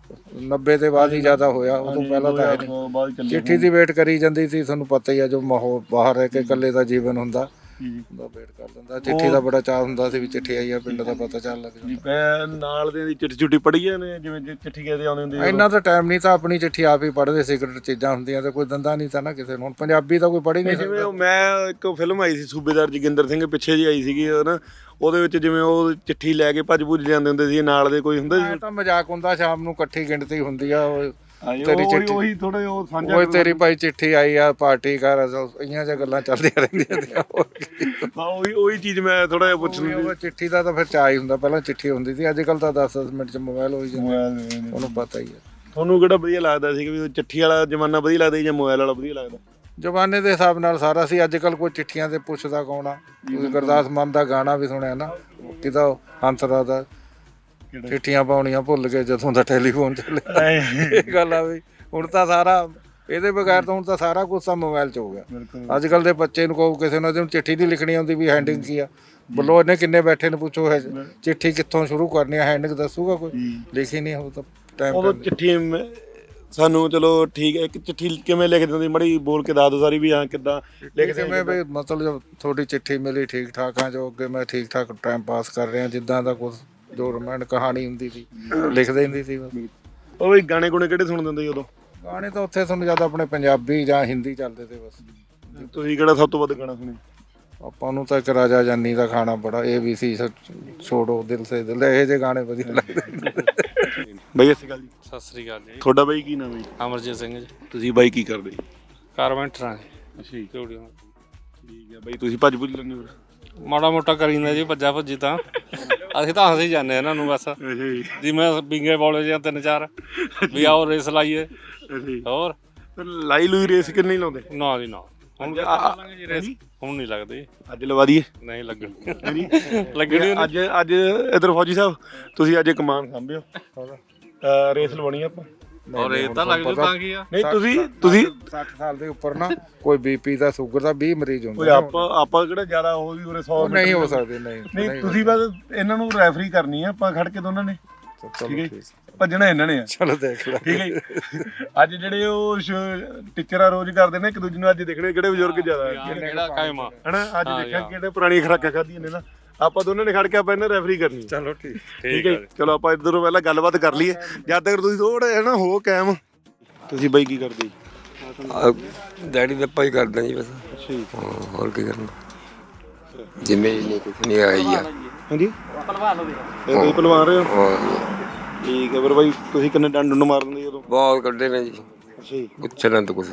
90 ਦੇ ਬਾਅਦ ਹੀ ਜ਼ਿਆਦਾ ਹੋਇਆ ਉਦੋਂ ਪਹਿਲਾਂ ਤਾਂ ਹੈ ਨਹੀਂ ਬਾਅਦ ਚੱਲੇ ਚਿੱਠੀ ਦੀ ਵੇਟ ਕਰੀ ਜਾਂਦੀ ਸੀ ਤੁਹਾਨੂੰ ਪਤਾ ਹੀ ਆ ਜੋ ਮਾਹੌਲ ਬਾਹਰ ਰਹਿ ਕੇ ਇਕੱਲੇ ਦਾ ਜੀਵਨ ਹੁੰਦਾ। ਉਹਦਾ ਵੇਟ ਕਰ ਦਿੰਦਾ। ਚਿੱਠੀ ਦਾ ਬੜਾ ਚਾਹ ਹੁੰਦਾ ਸੀ ਵੀ ਚਿੱਠੀ ਆਈ ਆ ਪਿੰਡ ਦਾ ਪਤਾ ਚੱਲ ਲੱਗ ਜਾਂਦਾ। ਮੈਂ ਨਾਲ ਦੇ ਦੀ ਚਿੱਠੀ ਚੁੱਟੀ ਪੜੀਆਂ ਨੇ ਜਿਵੇਂ ਜੇ ਚਿੱਠੀ ਕਿਤੇ ਆਉਂਦੀ ਹੁੰਦੀ ਇੰਨਾ ਤਾਂ ਟਾਈਮ ਨਹੀਂ ਤਾਂ ਆਪਣੀ ਚਿੱਠੀ ਆਪ ਹੀ ਪੜ੍ਹਦੇ ਸਿਗਰਟ ਚੀਜ਼ਾਂ ਹੁੰਦੀਆਂ ਤੇ ਕੋਈ ਦੰਦਾ ਨਹੀਂ ਤਾਂ ਨਾ ਕਿਸੇ ਨੂੰ। ਪੰਜਾਬੀ ਤਾਂ ਕੋਈ ਪੜ੍ਹ ਹੀ ਨਹੀਂ ਜਿਵੇਂ ਉਹ ਮੈਂ ਇੱਕ ਫਿਲਮ ਆਈ ਸੀ ਸੂਬੇਦਾਰ ਜੋਗਿੰਦਰ ਸਿੰਘ ਪਿੱਛੇ ਜੀ ਆਈ ਸੀਗੀ ਉਹ ਨਾ ਉਹਦੇ ਵਿੱਚ ਜਿਵੇਂ ਉਹ ਚਿੱਠੀ ਲੈ ਕੇ ਭੱਜ ਭੁੱਜ ਜਾਂਦੇ ਹੁੰਦੇ ਸੀ ਨਾਲ ਦੇ ਕੋਈ ਹੁੰਦਾ ਇਹ ਤਾਂ ਮਜ਼ਾਕ ਹੁੰਦਾ ਸ਼ਾਮ ਨੂੰ ਇਕੱਠੀ ਗਿਣਤੀ ਹੁੰਦੀ ਆ ਉਹ ਸੀ ਤੇਰੀ ਚਿੱਠੀ- ਉਹੀ ਥੋੜੇ ਉਹ ਸਾਂਝਾ ਓਏ ਤੇਰੀ ਭਾਈ ਚਿੱਠੀ ਆਈ ਆ ਪਾਰਟੀ ਕਰ ਇਹੀਆਂ ਜਿਹੀਆਂ ਗੱਲਾਂ ਚੱਲਦੀਆਂ ਰਹਿੰਦੀਆਂ ਤੇ ਹੋਰ ਕੀ। ਹਾਂ ਉਹੀ ਉਹੀ ਚੀਜ਼ ਮੈਂ ਥੋੜਾ ਜਿਹਾ ਪੁੱਛ ਉਹ ਚਿੱਠੀ ਦਾ ਤਾਂ ਫਿਰ ਚਾਹ ਹੀ ਹੁੰਦਾ ਪਹਿਲਾਂ ਚਿੱਠੀ ਹੁੰਦੀ ਸੀ ਅੱਜ ਕੱਲ ਤਾਂ 10-10 ਮਿੰਟ ਚ ਮੋਬਾਈਲ ਹੋਈ ਜਾਂਦਾ ਉਹਨੂੰ ਪਤਾ ਹੀ ਹੈ ਤੁਹਾਨੂੰ ਕਿਹੜਾ ਵਧੀਆ ਲੱਗਦਾ ਸੀ ਕਿ ਵੀ ਉਹ ਚਿੱਠੀ ਵਾਲਾ ਜ਼ਮਾਨਾ ਵਧੀਆ ਲੱਗਦਾ ਸੀ ਜਾਂ ਮੋਬਾਈਲ ਵਾਲਾ ਵਧੀਆ ਲੱਗਦਾ? ਜਮਾਨੇ ਦੇ ਹਿਸਾਬ ਨਾਲ ਸਾਰਾ ਸੀ ਅੱਜ ਕੱਲ ਕੋਈ ਚਿੱਠੀਆਂ ਤੇ ਪੁੱਛਦਾ ਕੌਣ ਆ? ਤੁਸੀਂ ਗੁਰਦਾਸ ਮਾਨ ਦਾ ਗਾਣਾ ਵੀ ਸੁਣਿਆ ਨਾ ਕਿਦਾ ਹੰਸਰਾ ਦਾ ਚਿੱਠੀਆਂ ਪਾਉਣੀਆਂ ਭੁੱਲ ਗਏ ਜਦੋਂ ਦਾ ਟੈਲੀਫੋਨ ਚੱਲਿਆ। ਇਹ ਗੱਲ ਆ ਵੀ ਹੁਣ ਤਾਂ ਸਾਰਾ ਇਹਦੇ ਬਗੈਰ ਤਾਂ ਹੁਣ ਤਾਂ ਸਾਰਾ ਕੁਝ ਤਾਂ ਮੋਬਾਈਲ 'ਚ ਹੋ ਗਿਆ। ਅੱਜ ਕੱਲ ਦੇ ਬੱਚੇ ਨੂੰ ਕਹੋ ਕਿਸੇ ਨੂੰ ਜਿਹਨੂੰ ਚਿੱਠੀ ਨਹੀਂ ਲਿਖਣੀ ਆਉਂਦੀ ਵੀ ਹੈਂਡਿੰਗ ਕੀ ਆ। ਬੋਲੋ ਇਹਨੇ ਕਿੰਨੇ ਬੈਠੇ ਨੇ ਪੁੱਛੋ ਇਹ ਚਿੱਠੀ ਕਿੱਥੋਂ ਸ਼ੁਰੂ ਕਰਨੀ ਆ ਹੈਂਡਿੰਗ ਦੱਸੂਗਾ ਕੋਈ? ਲਿਖੀ ਨਹੀਂ ਹੋ ਤਾਂ ਟਾਈਮ ਉਦੋਂ ਚਿੱਠੀ ਮ- ਸਾਨੂੰ ਚਲੋ ਠੀਕ ਹੈ ਇੱਕ ਚਿੱਠੀ ਕਿਵੇਂ ਲਿਖ ਦਿੰਦੀ ਮੜੀ ਬੋਲ ਕੇ ਦੱਸ ਦੋ ਸਾਰੀ ਵੀ ਹਾਂ ਕਿੱਦਾਂ ਲਿਖਦੇ ਮੈਂ ਵੀ ਮਤਲਬ ਜਦ ਤੁਹਾਡੀ ਚਿੱਠੀ ਮਿਲੀ ਠੀਕ ਠਾਕ ਆ ਜੋ ਅੱਗੇ ਮੈਂ ਠੀਕ ਠਾਕ ਟਾਈਮ ਪਾਸ ਕਰ ਰਿਹਾ ਜਿੱਦਾਂ ਦਾ ਕੁਝ ਜੋ ਰੋਮਾਂਟ ਕਹਾਣੀ ਹੁੰਦੀ ਸੀ ਲਿਖਦੇ ਹੁੰਦੀ ਸੀ ਬਸ ਉਹ ਵੀ ਗਾਣੇ ਗੁਣੇ ਕਿਹੜੇ ਸੁਣਦੇ ਹੁੰਦੇ ਸੀ ਉਦੋਂ? ਗਾਣੇ ਤਾਂ ਉੱਥੇ ਤੁਹਾਨੂੰ ਜ਼ਿਆਦਾ ਆਪਣੇ ਪੰਜਾਬੀ ਜਾਂ ਹਿੰਦੀ ਚੱਲਦੇ ਤੇ ਬਸ। ਤੁਸੀਂ ਕਿਹੜਾ ਸਭ ਤੋਂ ਵੱਧ ਗਾਣਾ ਸੁਣਿਆ? ਆਪਾਂ ਨੂੰ ਤਾਂ ਇੱਕ ਰਾਜਾ ਜਾਨੀ ਦਾ ਖਾਣਾ ਬੜਾ ਇਹ ਵੀ ਸੀ ਛੋੜੋ ਦਿਲ ਸੇ ਦਿਲ ਇਹ ਜਿਹੇ ਗਾਣੇ ਵਧੀਆ ਲੱਗਦੇ ਬਈ ਅਸੀਂ ਗੱਲ ਜੀ। ਸਤਿ ਸ੍ਰੀ ਅਕਾਲ ਜੀ। ਤੁਹਾਡਾ ਬਈ ਕੀ ਨਾਮ ਹੈ ਜੀ? ਅਮਰਜੀਤ ਸਿੰਘ ਜੀ। ਤੁਸੀਂ ਬਾਈ ਕੀ ਕਰਦੇ? ਜੀ। ਕਾਰਪੈਂਟਰ ਅੱਛਾ ਜੀ। ਠੀਕ ਹੈ ਬਈ ਤੁਸੀਂ ਭੱਜ ਭੁੱਜ ਲੈਂਦੇ ਹੋ ਫਿਰ? ਮਾੜਾ ਮੋਟਾ ਕਰੀਂਦਾ ਜੀ ਭੱਜਾ ਭੱਜੀ ਤਾਂ। ਅਸੀਂ ਤਾਂ ਹੱਸੀ ਜਾਂਦੇ ਇਹਨਾਂ ਨੂੰ ਬਸ। ਅੱਛਾ ਜੀ ਜੀ ਮੈਂ ਬਿੰਗੇ ਬੋਲੇ ਜਾਂ ਤਿੰਨ ਚਾਰ ਵੀ ਆਓ ਰੇਸ ਲਾਈਏ। ਅੱਛਾ ਜੀ ਹੋਰ? ਫਿਰ ਲਾਈ ਲੂਈ ਰੇਸ ਕਿੰਨੇ ਲਾਉਂਦੇ? ਨਾ ਜੀ ਨਾ। ਹੁਣ ਅੱਜ ਆ- ਲਾਂਗੇ ਜੀ ਰੇਸ ਹੁਣ ਨਹੀਂ ਲੱਗਦੀ। ਅੱਜ ਲਵਾ ਦਈਏ? ਨਹੀਂ ਲੱਗਣੀ। ਲੱਗਣੀ ਅੱਜ ਅੱਜ ਇਧਰ ਫੌਜੀ ਸਾਹਿਬ ਤੁਸੀਂ ਅੱਜ ਕਮਾਨ ਸੰਭਿਓ ਅਹ ਰੇਸ ਲਵਾਉਣੀ ਆਪਾਂ। ਔਰ ਇਹ ਤਾਂ ਲੱਗ ਜੂ ਤਾਂ ਕੀ ਆ? ਨਹੀਂ ਤੁਸੀਂ ਤੁਸੀਂ 60 ਸਾਲ ਦੇ ਉੱਪਰ ਨਾ ਕੋਈ ਬੀਪੀ ਦਾ ਸ਼ੂਗਰ ਦਾ 20 ਮਰੀਜ਼ ਓਏ ਹੁੰਦੇ ਨੇ। ਆਪਾਂ ਆਪਾਂ ਕਿਹੜਾ ਜ਼ਿਆਦਾ ਉਹ ਵੀ ਉਰੇ 100 ਉਹ ਨਹੀਂ ਹੋ ਸਕਦੇ ਨਹੀਂ ਨਹੀਂ ਤੁਸੀਂ ਬਸ ਇਹਨਾਂ ਨੂੰ ਰੈਫਰੀ ਕਰਨੀ ਆ ਆਪਾਂ ਖੜ ਕੇ ਦੋਨਾਂ ਨੇ। ਠੀਕ ਹੈ ਭੱਜਣਾ ਇਹਨਾਂ ਨੇ ਆ। ਚਲੋ ਦੇਖ ਲੈ। ਠੀਕ ਹੈ। ਅੱਜ ਜਿਹੜੇ ਉਹ ਟੀਚਰਾਂ ਰੋਜ਼ ਕਰਦੇ ਨੇ ਇੱਕ ਦੂਜੇ ਨੂੰ ਅੱਜ ਦੇਖਣੇ ਕਿਹੜੇ ਬਜ਼ੁਰਗ ਜ਼ਿਆਦਾ ਹੈ ਕਿਹੜਾ ਕਾਇਮ ਆ। ਹਨਾ ਅੱਜ ਦੇਖਾਂ ਕਿਹੜੇ ਪੁਰਾਣੀ ਖਰਾਕਾਂ ਖਾਧੀਆਂ ਨੇ ਨਾ। ਆਪਾਂ ਦੋਨਾਂ ਨੇ ਖੜ ਕੇ ਆਪਾਂ ਇਹਨਾਂ ਰੈਫਰੀ ਕਰਨੀ ਹੈ। ਚਲੋ ਠੀਕ ਠੀਕ ਹੈ ਜੀ। ਚਲੋ ਆਪਾਂ ਇਧਰੋਂ ਪਹਿਲਾਂ ਗੱਲਬਾਤ ਕਰ ਲਈਏ। ਜਦ ਤੱਕ ਤੁਸੀਂ ਥੋੜਾ ਹੈ ਨਾ ਹੋ ਕਾਇਮ ਤੁਸੀਂ ਬਾਈ ਕੀ ਕਰਦੇ ਜੀ? ਡੈਡੀ ਦਾ ਭਾਈ ਕਰਦਾ ਜੀ ਬਸ। ਅੱਛਾ ਜੀ ਹਾਂ, ਹੋਰ ਕੀ ਕਰਨਾ। ਜਿਵੇਂ ਨਹੀਂ ਕੁਛ ਨਹੀਂ ਆਈ ਆ ਹਾਂਜੀ? ਪਹਿਲਵਾਨ ਹੋ ਇਹ ਤੁਸੀਂ ਪਹਿਲਵਾਨ ਰਹੇ ਹੋ? ਹਾਂ, ਠੀਕ ਹੈ ਫਿਰ ਬਾਈ ਤੁਸੀਂ ਕਿੰਨੇ ਡੰਡ ਨੂੰ ਮਾਰ ਦਿੰਦੇ ਜਦੋਂ ਬਹੁਤ ਕੱਢੇ ਨੇ ਜੀ। ਅੱਛਾ ਜੀ। ਪੁੱਛਣਾ ਤਾਂ ਕੁਛ।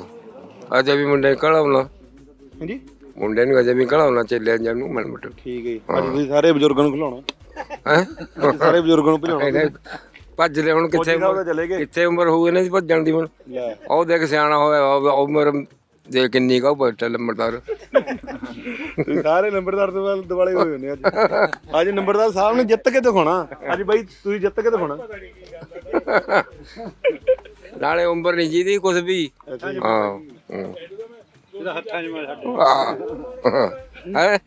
ਅਜੇ ਵੀ ਮੁੰਡੇ ਕਲਾਉਣਾ ਹਾਂਜੀ? ਮੁੰਡੇ ਨੂੰ ਅਜੇ ਵੀ ਕਲਾਉਣਾ ਚੱਲਿਆ ਜਾਂ ਨੂੰ ਮਨ ਮਟ ਠੀਕ ਹੈ ਜੀ। ਅੱਜ ਤੁਸੀਂ ਸਾਰੇ ਬਜ਼ੁਰਗਾਂ ਨੂੰ ਖਿਲਾਉਣਾ ਹੈ? ਸਾਰੇ ਬਜ਼ੁਰਗਾਂ ਨੂੰ ਭਜਾਉਣਾ ਭੱਜ ਲੈ ਹੁਣ ਕਿੱਥੇ ਫੌਜੀ ਸਾਹਿਬ ਤਾਂ ਚਲੇ ਗਏ। ਕਿੱਥੇ ਉਮਰ ਹੋਊ ਇਹਨਾਂ ਦੀ ਭੱਜਣ ਦੀ ਹੁਣ? ਲੈ। ਉਹ ਦੇਖ ਸਿਆਣਾ ਹੋਇਆ ਉਹ ਉਹ ਉਮਰ ਦੇ ਕਿੰਨੀ ਕਾ ਬੈਠਾ ਲੰਮੜਦਾਰ ਤੁਸੀਂ ਸਾਰੇ ਨੰਬਰਦਾਰ ਤੋਂ ਬਾਅਦ ਦਿਵਾਲੇ ਹੋਏ ਹੁੰਦੇ ਅੱਜ। ਅੱਜ ਨੰਬਰਦਾਰ ਸਾਹਿਬ ਨੇ ਜਿੱਤ ਕੇ ਦਿਖਾਉਣਾ। ਅੱਜ ਬਾਈ ਤੁਸੀਂ ਜਿੱਤ ਕੇ ਦਿਖਾਉਣਾ। ਨਾਲੇ ਉਮਰ ਨਹੀਂ ਜੀਦੀ ਕੁਛ ਵੀ। ਹਾਂ। ਇਹਦਾ ਹੱਥਾਂ 'ਚ ਹੈ?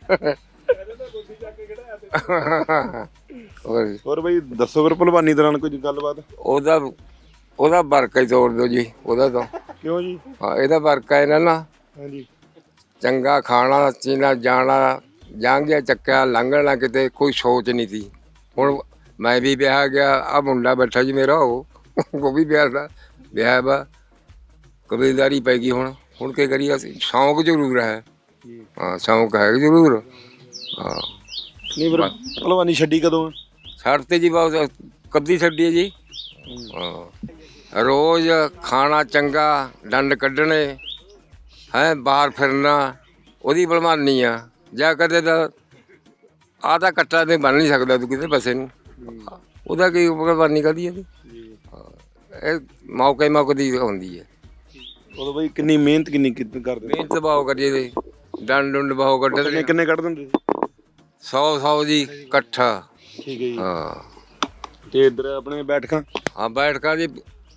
ਹੋਰ ਹੋਰ ਬਾਈ ਦੱਸੋ ਫਿਰ ਭਲਵਾਨੀ ਦੌਰਾਨ ਕੋਈ ਗੱਲਬਾਤ? ਉਹਦਾ ਉਹਦਾ ਵਰਕਾ ਹੀ ਤੋੜ ਦਿਓ ਜੀ ਉਹਦਾ ਤਾਂ। ਕਿਉਂ ਜੀ? ਹਾਂ ਇਹਦਾ ਵਰਕਾ ਇਹਨਾਂ ਨਾ ਹਾਂਜੀ। ਚੰਗਾ ਖਾਣਾ ਚੀਨਾ ਜਾਣਾ ਜਾਂਗਿਆ ਚੱਕਿਆ ਲੰਘਣਾ ਕਿਤੇ ਕੋਈ ਸੋਚ ਨਹੀਂ ਸੀ। ਹੁਣ ਮੈਂ ਵੀ ਵਿਆਹ ਗਿਆ ਆ ਮੁੰਡਾ ਬੈਠਾ ਜੀ ਮੇਰਾ ਉਹ ਉਹ ਵੀ ਵਿਆਹ ਦਾ ਵਿਆਹ ਵਾ। ਕਬੀਲਦਾਰੀ ਪੈ ਗਈ ਹੁਣ। ਹੁਣ ਕੀ ਕਰੀਏ ਅਸੀਂ? ਸ਼ੌਂਕ ਜ਼ਰੂਰ ਹੈ। ਹਾਂ ਸ਼ੌਂਕ ਹੈ ਜ਼ਰੂਰ। ਹਾਂ। ਨਹੀਂ ਫਿਰ ਪਹਿਲਵਾਨੀ ਛੱਡੀ ਕਦੋਂ? ਛੱਡ ਤੇ ਜੀ ਬਹੁਤ ਕਦੀ ਛੱਡੀ ਹੈ ਜੀ। ਹਾਂ। ਰੋਜ਼ ਖਾਣਾ ਚੰਗਾ ਡੰਡ ਕੱਢਣੇ ਹੈ ਬਾਹਰ ਫਿਰਨਾ ਉਹਦੀ ਬਲਮਾਨੀ ਆ। ਜਾਂ ਕਦੇ ਤਾਂ ਆ ਤਾਂ ਕੱਟਾ ਤੇ ਬਣ ਨਹੀਂ ਸਕਦਾ ਤੂੰ ਕਿਸੇ ਪਾਸੇ ਨੂੰ। ਉਹਦਾ ਕੀ ਬਲਮਾਨੀ ਕਦੀ ਇਹਦੀ ਹਾਂ, ਇਹ ਮੌਕੇ ਮੌਕੇ ਦੀ ਹੁੰਦੀ ਹੈ। ਉਦੋਂ ਬਈ ਕਿੰਨੀ ਮਿਹਨਤ ਕਿੰਨੀ ਕੀਤੀ ਕਰਦੇ? ਮਿਹਨਤ ਬਾਹੋ ਕਰੀਏ ਤੇ ਡੰਡ ਡੁੰਡ ਬਾਹੋ ਕਿੰਨੇ ਕੱਢਦੇ ਕਿੰਨੇ ਕੱਢ ਦਿੰਦੇ ਸੀ? 100 100 ਜੀ ਇਕੱਠਾ। ਠੀਕ ਹੈ ਜੀ। ਹਾਂ। ਤੇ ਇੱਧਰ ਆਪਣੇ ਬੈਠਕਾਂ? ਹਾਂ ਬੈਠਕਾਂ ਦੀ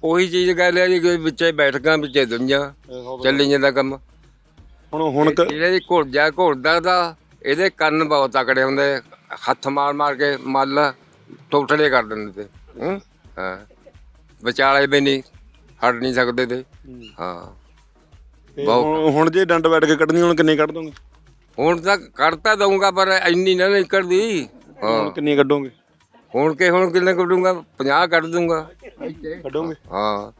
ਉਹੀ ਚੀਜ਼ ਕਹਿ ਲਿਆ ਜੀ ਕਿ ਵਿੱਚੇ ਬੈਠਕਾਂ ਵਿੱਚੇ ਦੁਨੀਆਂ ਚੱਲੀ ਜਾਂਦਾ ਕੰਮ। ਹੁਣ ਹੁਣ ਕ- ਜਿਹੜੇ ਦੀ ਘੁਰਜਾ ਘੁਰਦਾ ਦਾ ਇਹਦੇ ਕੰਨ ਬਹੁਤ ਤਕੜੇ ਹੁੰਦੇ। ਹੱਥ ਮਾਰ ਮਾਰ ਕੇ ਮੱਲ ਟੋਟਲੇ ਕਰ ਦਿੰਦੇ ਤੇ। ਹੂੰ? ਹਾਂ। ਵਿਚਾਲੇ ਵੀ ਨਹੀਂ। ਹਟ ਨਹੀਂ ਸਕਦੇ ਤੇ। ਹਾਂ। ਤੇ ਹੁਣ ਹੁਣ ਜੇ ਡੰਡ ਬੈਠ ਕੇ ਕੱਢਣੀ ਹੁਣ ਕਿੰਨੇ ਕੱਢ ਦੋਗੇ? ਹੁਣ ਤਾਂ ਕੱਢਤਾ ਦਊਂਗਾ ਪਰ ਇੰਨੀ ਨਾ ਨਿਕਲਦੀ। ਹੁਣ ਹਾਂ ਕਿੰਨੀ ਕੱਢੋਗੇ? ਹੁਣ ਕੇ ਹੁਣ ਕਿੰਨੇ ਕੱਢੂੰਗਾ? 50 ਕੱਢ ਦੂੰਗਾ ਕੱਢੋਗੇ? ਹਾਂ।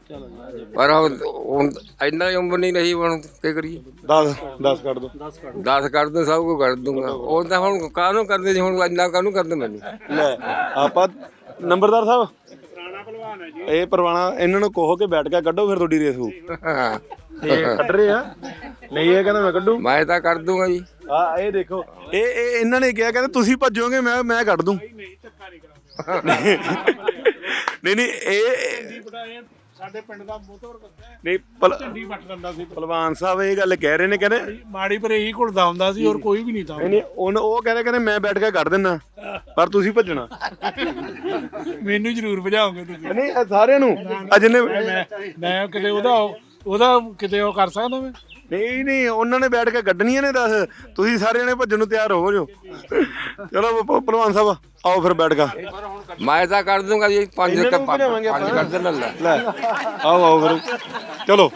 ਪਰ ਹੁਣ ਹੁਣ ਇੰਨਾ ਹੀ ਉਮਰ ਨਹੀਂ ਰਹੀ ਹੁਣ ਕੀ ਕਰੀਏ? 10 10 ਕੱਢ ਦੋ। 10 ਕਰ ਦੂੰ ਸਭ ਕੁਝ ਕਰ ਦੂੰਗਾ ਉਹ ਤਾਂ ਹੁਣ ਕਾਹਨੂੰ ਕਰਦੇ ਸੀ? ਹੁਣ ਇੰਨਾ ਕਾਹਨੂੰ ਕਰਦੇ ਮੈਨੂੰ? ਲੈ ਆਪਾਂ ਨੰਬਰਦਾਰ ਸਾਹਿਬ ਇਹ ਪਰਵਾਣਾ ਇਹਨਾਂ ਨੂੰ ਕਹੋ ਕਿ ਬੈਠ ਕੇ ਕੱਢੋ ਫਿਰ ਤੁਹਾਡੀ ਰੇਸ ਹੋਊ। ਇਹ ਕੱਢ ਰਹੇ ਆ? ਨਹੀਂ ਇਹ ਕਹਿੰਦਾ ਮੈਂ ਕੱਢੂ। ਮੈਂ ਤਾਂ ਕਰ ਦੂੰਗਾ ਜੀ। ਆ ਇਹ ਦੇਖੋ। ਇਹ ਇਹ ਇਹਨਾਂ ਨੇ ਕਿਹਾ ਕਹਿੰਦੇ ਤੁਸੀਂ ਭੱਜੋਗੇ ਮੈਂ ਮੈਂ ਕੱਢ ਦੂੰ। ਨਹੀਂ ਨਹੀਂ ਇਹ ਸਾਡੇ ਪਿੰਡ ਦਾ ਮੋਤਵਰ ਬੱਚਾ ਨਹੀਂ ਝੰਡੀ ਵੱਟ ਦਿੰਦਾ ਸੀ। ਭਲਵਾਨ ਸਾਹਿਬ ਇਹ ਗੱਲ ਕਹਿ ਰਹੇ ਨੇ ਕਹਿੰਦੇ ਮਾੜੀ ਪਰ ਇਹੀ ਘੁਲਦਾ ਹੁੰਦਾ ਸੀ ਹੋਰ ਕੋਈ ਵੀ ਨਹੀਂ ਤਾਂ ਨਹੀਂ ਨਹੀਂ ਉਹਨ- ਉਹ ਕਹਿੰਦੇ ਕਹਿੰਦੇ ਮੈਂ ਬੈਠ ਕੇ ਕੱਢ ਦਿੰਨਾ ਪਰ ਤੁਸੀਂ ਭੱਜਣਾ। ਮੈਨੂੰ ਜ਼ਰੂਰ ਭਜਾਓਗੇ ਤੁਸੀਂ। ਨਹੀਂ ਇਹ ਸਾਰਿਆਂ ਨੂੰ। ਆ ਜਿੰਨੇ ਮੈਂ ਮੈਂ ਕਿਤੇ ਉਹਦਾ ਉਹਦਾ ਕਿਤੇ ਉਹ ਕਰ ਸਕਦਾ ਮੈਂ? ਨਹੀਂ ਨਹੀਂ ਉਹਨਾਂ ਨੇ ਬੈਠ ਕੇ ਕੱਢਣੀਆਂ ਨੇ ਦੱਸ। ਤੁਸੀਂ ਸਾਰੇ ਜਣੇ ਭੱਜਣ ਨੂੰ ਤਿਆਰ ਹੋ ਜਾਓ। ਚਲੋ ਭਲਵਾਨ ਸਾਹਿਬ ਆਓ ਫਿਰ ਬੈਠ ਗਾ ਮੈਂ ਤਾਂ ਕਰ ਦੂੰਗਾ ਜੀ ਪੰਜ ਨੂੰ ਪੰਜ। ਕਰ ਦੇਣਾ ਲੈ। ਲੈ ਆਓ ਆਓ ਫਿਰ। ਚਲੋ।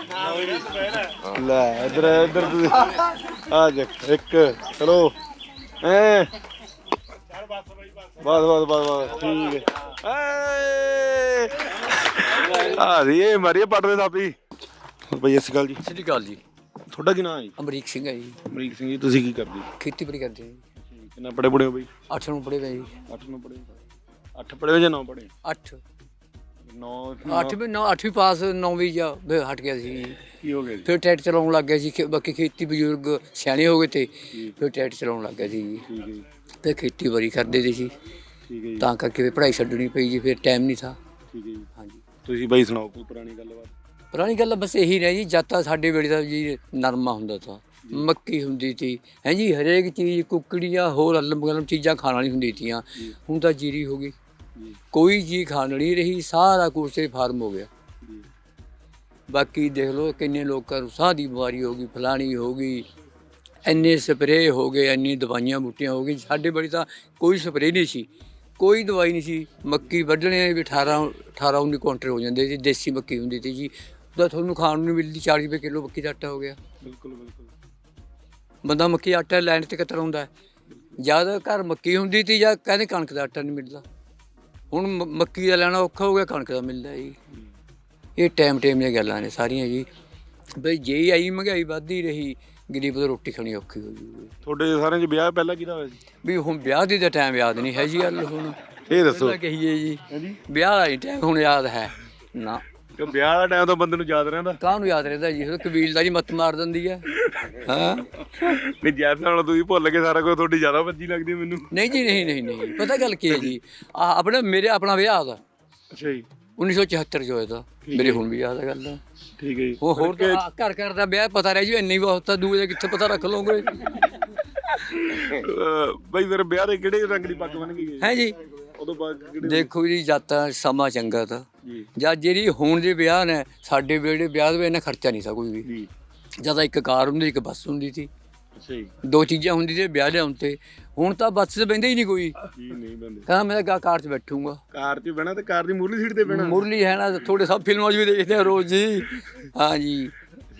ਲੈ ਇਧਰ ਇਧਰ ਤੁਸੀਂ। ਆ ਜਾ ਇੱਕ ਚਲੋ। ਐ। ਬਸ ਬਸ ਬਸ ਬਸ ਠੀਕ ਹੈ। ਏ ਆ ਜੀ ਇਹ ਮਾਰੀਏ ਪੱਟਦੇ ਸਾਪੀ ਬਈ ਇਸ ਗੱਲ ਜੀ। ਸਤਿ ਸ਼੍ਰੀ ਅਕਾਲ ਜੀ। ਤੁਹਾਡਾ ਕੀ ਨਾਮ ਹੈ ਜੀ? ਅਮਰੀਕ ਸਿੰਘ ਹੈ ਜੀ। ਅਮਰੀਕ ਸਿੰਘ ਜੀ ਤੁਸੀਂ ਕੀ ਕਰਦੇ ਹੋ? ਖੇਤੀਬਾੜੀ ਕਰਦੇ ਹਾਂ ਜੀ। ਕਿੰਨਾ ਪੜੇ ਪੜੇ ਹੋ ਬਈ? ਅੱਠ ਨੂੰ ਪੜ੍ਹੇ ਹੋਏ ਜੀ। 8 ਨੂੰ ਪੜੇ 8 ਪੜੇ ਹੋ ਜਾਂ 9 ਪੜੇ ਅੱਠ। 9 ਅੱਠ ਵੀ ਨੌ ਅੱਠਵੀਂ ਪਾਸ ਨੌਵੀਂ ਜਾ ਵੀ ਹਟ ਗਿਆ ਸੀ। ਜੀ। ਕੀ ਹੋ ਗਿਆ ਜੀ? ਫਿਰ ਟੈਟ ਚਲਾਉਣ ਲੱਗ ਗਿਆ ਸੀ ਖੇ- ਬਾਕੀ ਖੇਤੀ ਬਜ਼ੁਰਗ ਸਿਆਣੇ ਹੋ ਗਏ ਤੇ ਫਿਰ ਟੈਟ ਚਲਾਉਣ ਲੱਗ ਗਿਆ ਸੀ। ਜੀ ਠੀਕ ਹੈ ਜੀ। ਤੇ ਖੇਤੀਬਾੜੀ ਕਰਦੇ ਤੇ ਸੀ। ਠੀਕ ਹੈ ਜੀ। ਤਾਂ ਕਰਕੇ ਫਿਰ ਪੜ੍ਹਾਈ ਛੱਡਣੀ ਪਈ ਜੀ ਫਿਰ ਟਾਈਮ ਨਹੀਂ ਥਾ। ਠੀਕ ਹੈ ਜੀ। ਹਾਂਜੀ। ਤੁਸੀਂ ਬਾਈ ਸੁਣਾਓ ਕੋਈ ਪੁਰਾਣੀ ਗੱਲਬਾਤ? ਪੁਰਾਣੀ ਗੱਲ ਬਸ ਇਹੀ ਨੇ ਜੀ ਜਦ ਤੱਕ ਸਾਡੇ ਵੇਲੇ ਦਾ ਜੀ ਨਰਮਾ ਹੁੰਦਾ ਤਾ ਮੱਕੀ ਹੁੰਦੀ ਸੀ ਹੈ ਜੀ ਹਰੇਕ ਚੀਜ਼ ਕੁੱਕੜੀਆਂ ਹੋਰ ਅਲਮ ਗਲਮ ਚੀਜ਼ਾਂ ਖਾਣ ਵਾਲੀ ਹੁੰਦੀ ਤੀਆਂ। ਹੁਣ ਤਾਂ ਜੀਰੀ ਹੋ ਗਈ। ਕੋਈ ਚੀਜ਼ ਖਾਣ ਨਹੀਂ ਰਹੀ ਸਾਰਾ ਕੁਛ ਤੇ ਫਾਰਮ ਹੋ ਗਿਆ। ਬਾਕੀ ਦੇਖ ਲਓ ਕਿੰਨੇ ਲੋਕਾਂ ਨੂੰ ਸਾਹ ਦੀ ਬਿਮਾਰੀ ਹੋ ਗਈ ਫਲਾਣੀ ਹੋ ਗਈ ਇੰਨੇ ਸਪਰੇਅ ਹੋ ਗਏ ਇੰਨੀ ਦਵਾਈਆਂ ਬੂਟੀਆਂ ਹੋ ਗਈ ਸਾਡੇ ਬੜੀ ਤਾਂ ਕੋਈ ਸਪਰੇਅ ਨਹੀਂ ਸੀ। ਕੋਈ ਦਵਾਈ ਨਹੀਂ ਸੀ। ਮੱਕੀ ਵੱਢਣੇ ਵੀ 18 18 19 ਕੁਇੰਟਲ ਹੋ ਜਾਂਦੇ ਸੀ। ਦੇਸੀ ਮੱਕੀ ਹੁੰਦੀ ਸੀ ਜੀ। ਉਹਦਾ ਤੁਹਾਨੂੰ ਖਾਣ ਨੂੰ ਨਹੀਂ ਮਿਲਦੀ 40 ਰੁਪਏ ਕਿਲੋ ਮੱਕੀ ਦਾ ਆਟਾ ਹੋ ਗਿਆ। ਬਿਲਕੁਲ ਬਿਲਕੁਲ। ਬੰਦਾ ਮੱਕੀ ਆਟਾ ਲੈਣ ਤੇ ਕਿਤਰ ਹੁੰਦਾ ਜਦ ਘਰ ਮੱਕੀ ਹੁੰਦੀ ਸੀ ਜਾਂ ਕਹਿੰਦੇ ਕਣਕ ਦਾ ਆਟਾ ਨਹੀਂ ਮਿਲਦਾ। ਹੁਣ ਮੱਕੀ ਦਾ ਲੈਣਾ ਔਖਾ ਹੋ ਗਿਆ ਕਣਕ ਦਾ ਮਿਲਦਾ ਜੀ। ਇਹ ਟਾਈਮ ਟਾਈਮ ਦੀਆਂ ਗੱਲਾਂ ਨੇ ਸਾਰੀਆਂ ਜੀ। ਬਈ ਜੇ ਆਈ ਮਹਿੰਗਾਈ ਵੱਧਦੀ ਰਹੀ ਗਰੀਬ ਤੋਂ ਰੋਟੀ ਖਾਣੀ ਔਖੀ ਹੋ ਜੂਗੀ ਤੁਹਾਡੇ ਸਾਰਿਆਂ 'ਚ ਵਿਆਹ ਪਹਿਲਾਂ ਕਿਹਦਾ ਹੋਇਆ ਸੀ? ਵੀ ਹੁਣ ਵਿਆਹ ਦੀ ਤਾਂ ਟਾਈਮ ਯਾਦ ਨਹੀਂ ਹੈ ਜੀ ਗੱਲ ਹੁਣ। ਇਹ ਦੱਸੋ। ਕਹੀਏ ਜੀ। ਵਿਆਹ ਦਾ ਟਾਈਮ ਹੁਣ ਯਾਦ ਹੈ। ਨਾ। ਕਿ ਵਿਆਹ ਦਾ ਟਾਈਮ ਤਾਂ ਬੰਦੇ ਨੂੰ ਯਾਦ ਰਹਿੰਦਾ। ਕਾਹਨੂੰ ਯਾਦ ਰਹਿੰਦਾ ਜੀ ਉਹ ਕਬੀਲਦਾਰੀ ਮੱਤ ਮਾਰ ਦਿੰਦੀ ਹੈ। ਹਾਂ। ਨਹੀਂ ਜੈਸ ਨਾਲ ਤੁਸੀਂ ਭੁੱਲ ਗਏ ਸਾਰਾ ਕੁਝ ਤੁਹਾਡੀ ਜ਼ਿਆਦਾ ਵੱਜੀ ਲੱਗਦੀ ਮੈਨੂੰ। ਨਹੀਂ ਜੀ ਨਹੀਂ ਨਹੀਂ ਨਹੀਂ ਪਤਾ ਗੱਲ ਕੀ ਹੈ ਜੀ? ਆ ਆਪਣਾ ਮੇਰੇ ਆਪਣਾ ਵਿਆਹ ਦਾ। ਅੱਛਾ ਜੀ। 1974 ਚ ਹੋਇਆ ਤਾਂ। ਮੇਰੇ ਹੁਣ ਵੀ ਯਾਦ ਹੈ ਗੱਲ। ਠੀਕ ਹੈ ਜੀ। ਉਹ ਹੋਰ ਤਾਂ ਘਰ ਘਰ ਦਾ ਵਿਆਹ ਪਤਾ ਰਹਿ ਜੂ ਇੰਨੀ ਬਹੁਤ ਤਾਂ ਦੂਏ ਦੇ ਕਿੱਥੇ ਪਤਾ ਰੱਖ ਲਓਗੇ? ਬਈ ਫਿਰ ਵਿਆਹ ਦੇ ਕਿਹੜੇ ਰੰਗ ਦੀ ਪੱਗ ਬਣ ਗਈ ਹੈ ਜੀ? ਉਦੋਂ ਪੱਗ ਕਿਹੜੇ ਦੇਖੋ ਜੀ ਜਦ ਤਾਂ ਸਮਾਂ ਚੰਗਾ ਤਾਂ। ਜੀ। ਜਦ ਜਿਹੜੀ ਹੁਣ ਦੇ ਵਿਆਹ ਨੇ ਸਾਡੇ ਵੇਲੇ ਵਿਆਹ ਦੇ ਵਿੱਚ ਇੰਨਾ ਖਰਚਾ ਨਹੀਂ ਸਾ ਕੋਈ ਵੀ। ਜੀ। ਜਦ ਇੱਕ ਕਾਰ ਹੁੰਦੀ ਇੱਕ ਬੱਸ ਹੁੰਦੀ ਸੀ। ਅੱਛਾ ਜੀ। ਦੋ ਚੀਜ਼ਾਂ ਹੁੰਦੀ ਸੀ ਵਿਆਹ ਲਿਆਉਣ ਤੇ। ਹੁਣ ਤਾਂ ਬੱਸ 'ਚ ਬਹਿੰਦਾ ਹੀ ਨਹੀਂ ਕੋਈ। ਜੀ ਨਹੀਂ ਬੰਦੇ ਕਹਿੰਦਾ ਮੈਂ ਤਾਂ ਕਾਰ 'ਚ ਬੈਠੂੰਗਾ। ਕਾਰ 'ਚ ਬਹਿਣਾ ਤੇ ਕਾਰ ਦੀ ਮੂਰਲੀ ਸੀਟ ਤੇ ਬਹਿਣਾ। ਮੁਰਲੀ ਹੈ ਨਾ ਥੋੜੇ ਸਭ ਫਿਲਮਾਂ 'ਚ ਵੀ ਦੇਖਦੇ ਆ ਰੋਜ਼ ਜੀ। ਹਾਂ ਜੀ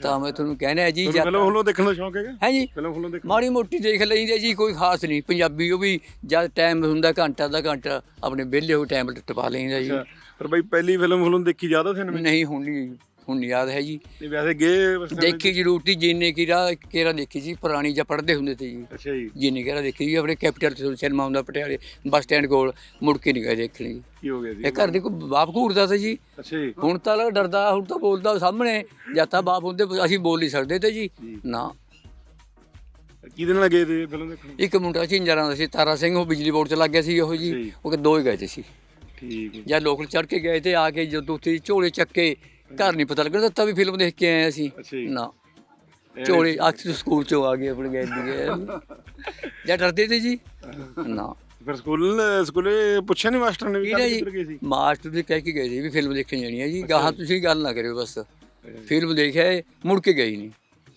ਤਾਂ ਮੈਂ ਤੁਹਾਨੂੰ ਕਹਿਣਾ ਜੀ ਤੁਹਾਨੂੰ ਫਿਲਮ ਹੁਲੋਂ ਦੇਖਣ ਦਾ ਸ਼ੌਂਕ ਹੈਗਾ? ਹੈ ਜੀ ਫਿਲਮ ਹੁਲੋਂ ਦੇਖ ਮਾੜੀ ਮੋਟੀ ਦੇਖ ਲਈਦੀ ਜੀ ਕੋਈ ਖਾਸ ਨਹੀਂ। ਪੰਜਾਬੀ ਉਹ ਵੀ ਜਦ ਟਾਈਮ ਹੁੰਦਾ ਘੰਟਾ ਦਾ ਘੰਟਾ ਆਪਣੇ ਵਿਹਲੇ ਹੋ ਟਾਈਮ ਟਪਾ ਲਈਦਾ ਜੀ। ਪਰ ਬਾਈ ਪਹਿਲੀ ਫਿਲਮ ਹੁਲੋਂ ਦੇਖੀ ਜ਼ਿਆਦਾ ਸਿਨੇਮੇ ਨਹੀਂ ਨਹੀਂ। ਹੁਣ ਨਹੀਂ ਯਾਦ ਹੈ ਜੀ। ਤੇ ਵੈਸੇ ਗਏ ਬੱਸ ਦੇਖੀ ਜ਼ਰੂਰ ਤੀ ਜਿੰਨੇ ਕੀ ਰਾਹ ਕੇਰਾ ਦੇਖੀ ਸੀ ਪੁਰਾਣੀ ਜਾਂ ਪੜ੍ਹਦੇ ਹੁੰਦੇ ਤੇ ਜੀ। ਅੱਛਾ ਜੀ। ਜਿੰਨੇ ਕੇਰਾ ਦੇਖੀ ਜੀ ਆਪਣੇ ਕੈਪੀਟਲ ਸਿਨੇਮਾ ਹੁੰਦਾ ਪਟਿਆਲੇ ਬੱਸ ਸਟੈਂਡ ਕੋਲ ਮੁੜ ਕੇ ਨਹੀਂ ਗਏ ਦੇਖਣੀ ਕੀ ਹੋ ਗਿਆ ਸੀ ਇਹ ਘਰ ਦੇ ਕੋਈ ਬਾਪ ਘੂਰਦਾ ਸੀ ਜੀ। ਅੱਛਾ ਜੀ। ਹੁਣ ਤਾਂ ਲੱਗ ਡਰਦਾ ਹੁਣ ਤਾਂ ਬੋਲਦਾ ਸਾਹਮਣੇ ਜਾਂ ਤਾਂ ਬਾਪ ਹੁੰਦੇ ਅਸੀਂ ਬੋਲ ਨਹੀਂ ਸਕਦੇ ਤੇ ਜੀ। ਨਾ। ਕਿਹਦੇ ਨਾਲ ਗਏ ਤੇ ਫਿਲਮ ਦੇਖਣ ਇੱਕ ਮੁੰਡਾ ਸੀ ਇੰਜਰਾਂ ਦਾ ਸੀ ਤਾਰਾ ਸਿੰਘ ਉਹ ਬਿਜਲੀ ਬੋਰਡ ਚ ਲੱਗ ਗਿਆ ਸੀ ਉਹ ਜੀ। ਜੀ। ਉਹ ਕਿ ਦੋ ਹੀ ਗਏ ਤੇ ਸੀ। ਠੀਕ ਹੈ ਜਾਂ। ਲੋਕਲ ਚੜ ਕੇ ਗਏ ਤੇ ਆ ਕੇ ਜਦੋਂ ਉੱਥੇ ਝੋਲੇ ਚੱਕੇ ਘਰ ਨਹੀਂ ਪਤਾ ਲੱਗਣਾ ਤਾਂ ਵੀ ਫਿਲਮ ਦੇਖ ਕੇ ਆਏ ਅਸੀਂ। ਅੱਛਾ ਜੀ। ਨਾ। ਝੋਲੇ ਅਕਸਰ ਸਕੂਲ ਚੋਂ ਆ ਗਏ ਆਪਣੇ ਗਏ ਦੀ। ਜਾਂ ਡਰਦੇ ਤੇ ਜੀ? ਨਾ। ਫਿਰ ਸਕੂਲ ਸਕੂਲੇ ਪੁੱਛਿਆ ਨਹੀਂ ਮਾਸਟਰ ਨੇ ਵੀ ਇਹਦਾ ਕੱਲ੍ਹ ਕਿੱਧਰ ਗਏ ਜੀ ਸੀ? ਮਾਸਟਰ ਦੇ ਕਹਿ ਕੇ ਗਏ ਸੀ ਵੀ ਫਿਲਮ ਦੇਖਣ ਜਾਣੀ ਹੈ ਜੀ। ਗਾਹਾਂ ਤੁਸੀਂ ਗੱਲ ਨਾ ਕਰਿਓ ਬਸ। ਫਿਲਮ ਦੇਖਿਆ ਮੁੜ ਕੇ ਗਈ ਨਹੀਂ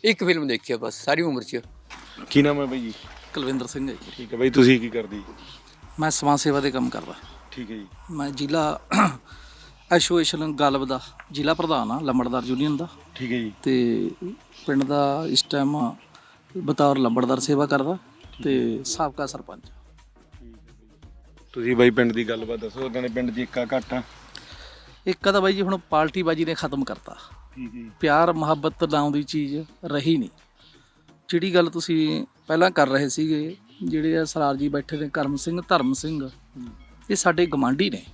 ਇੱਕ ਫਿਲਮ ਦੇਖੀ ਆ ਬਸ ਸਾਰੀ ਉਮਰ 'ਚ। ਕੀ ਨਾਮ ਹੈ ਬਾਈ ਜੀ? ਕੁਲਵਿੰਦਰ ਸਿੰਘ ਹੈ ਜੀ। ਠੀਕ ਹੈ ਬਾਈ ਤੁਸੀਂ ਕੀ ਕਰਦੇ? ਜੀ ਮੈਂ ਸਮਾਜ ਸੇਵਾ ਦੇ ਕੰਮ ਕਰਦਾ। ਠੀਕ ਹੈ ਜੀ। ਮੈਂ ਜ਼ਿਲ੍ਹਾ ਐਸੋਸੀਏਸ਼ਨ ਗਲਬ ਦਾ ਜ਼ਿਲ੍ਹਾ ਪ੍ਰਧਾਨ ਆ ਲੰਬੜਦਾਰ ਯੂਨੀਅਨ ਦਾ। ਠੀਕ ਹੈ ਜੀ। ਤੇ ਪਿੰਡ ਦਾ ਇਸ ਟਾਈਮ ਬਤੌਰ ਲੰਬੜਦਾਰ ਸੇਵਾ ਕਰਦਾ ਤੇ ਸਾਬਕਾ ਸਰਪੰਚ। ਤੁਸੀਂ ਬਾਈ ਪਿੰਡ ਦੀ ਗੱਲਬਾਤ ਦੱਸੋ ਉਹਨਾਂ ਦੇ ਪਿੰਡ 'ਚ ਇੱਕਾ ਘਾਟਾ ਇੱਕ ਤਾਂ ਬਾਈ ਜੀ ਹੁਣ ਪਾਰਟੀਬਾਜੀ ਨੇ ਖਤਮ ਕਰਤਾ। ਪਿਆਰ ਮੁਹੱਬਤ ਨਾਮ ਦੀ ਚੀਜ਼ ਰਹੀ ਨਹੀਂ। ਜਿਹੜੀ ਗੱਲ ਤੁਸੀਂ ਪਹਿਲਾਂ ਕਰ ਰਹੇ ਸੀਗੇ ਜਿਹੜੇ ਆ ਸਰਾਰ ਜੀ ਬੈਠੇ ਨੇ ਕਰਮ ਸਿੰਘ ਧਰਮ ਸਿੰਘ ਇਹ ਸਾਡੇ ਗਮਾਂਡੀ ਨੇ।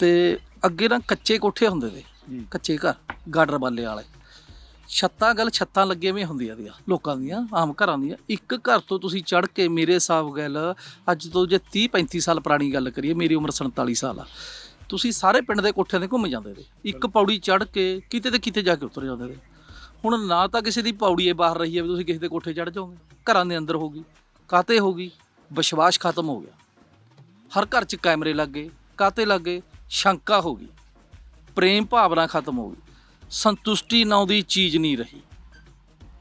ਤੇ ਅੱਗੇ ਨਾ ਕੱਚੇ ਕੋਠੇ ਹੁੰਦੇ ਤੇ ਕੱਚੇ ਘਰ ਗਾਡਰ ਬਾਲੇ ਵਾਲੇ। ਛੱਤਾਂ ਗੱਲ ਛੱਤਾਂ ਲੱਗੇ ਵੀ ਹੁੰਦੀਆਂ ਦੀਆਂ ਲੋਕਾਂ ਦੀਆਂ ਆਮ ਘਰਾਂ ਦੀਆਂ। ਇੱਕ ਘਰ ਤੋਂ ਤੁਸੀਂ ਚੜ ਕੇ ਮੇਰੇ ਹਿਸਾਬ ਗੱਲ ਅੱਜ ਤੋਂ ਜੇ 30 35 ਸਾਲ ਪੁਰਾਣੀ ਗੱਲ ਕਰੀਏ ਮੇਰੀ ਉਮਰ 47 ਸਾਲ ਆ। ਤੁਸੀਂ ਸਾਰੇ ਪਿੰਡ ਦੇ ਕੋਠਿਆਂ ਤੇ ਘੁੰਮ ਜਾਂਦੇ ਤੇ ਇੱਕ ਪੌੜੀ ਚੜ ਕੇ ਕਿਤੇ ਤੇ ਕਿਤੇ ਜਾ ਕੇ ਉਤਰ ਜਾਂਦੇ ਤੇ। ਹੁਣ ਨਾ ਤਾਂ ਕਿਸੇ ਦੀ ਪੌੜੀ ਇਹ ਬਾਹਰ ਰਹੀ ਹੈ ਵੀ ਤੁਸੀਂ ਕਿਸੇ ਦੇ ਕੋਠੇ ਚੜ ਜਾਓਗੇ ਘਰਾਂ ਦੇ ਅੰਦਰ ਹੋਗੀ ਕਾਤੇ ਹੋਗੀ ਵਿਸ਼ਵਾਸ ਖਤਮ ਹੋ ਗਿਆ। ਹਰ ਘਰ 'ਚ ਕੈਮਰੇ ਲੱਗੇ ਕਾਤੇ ਲੱਗੇ ਸ਼ੰਕਾ ਹੋ ਗਈ। ਪ੍ਰੇਮ ਭਾਵਨਾ ਖਤਮ ਹੋ ਗਈ। ਸੰਤੁਸ਼ਟੀ ਨਾਂ ਦੀ ਚੀਜ਼ ਨਹੀਂ ਰਹੀ।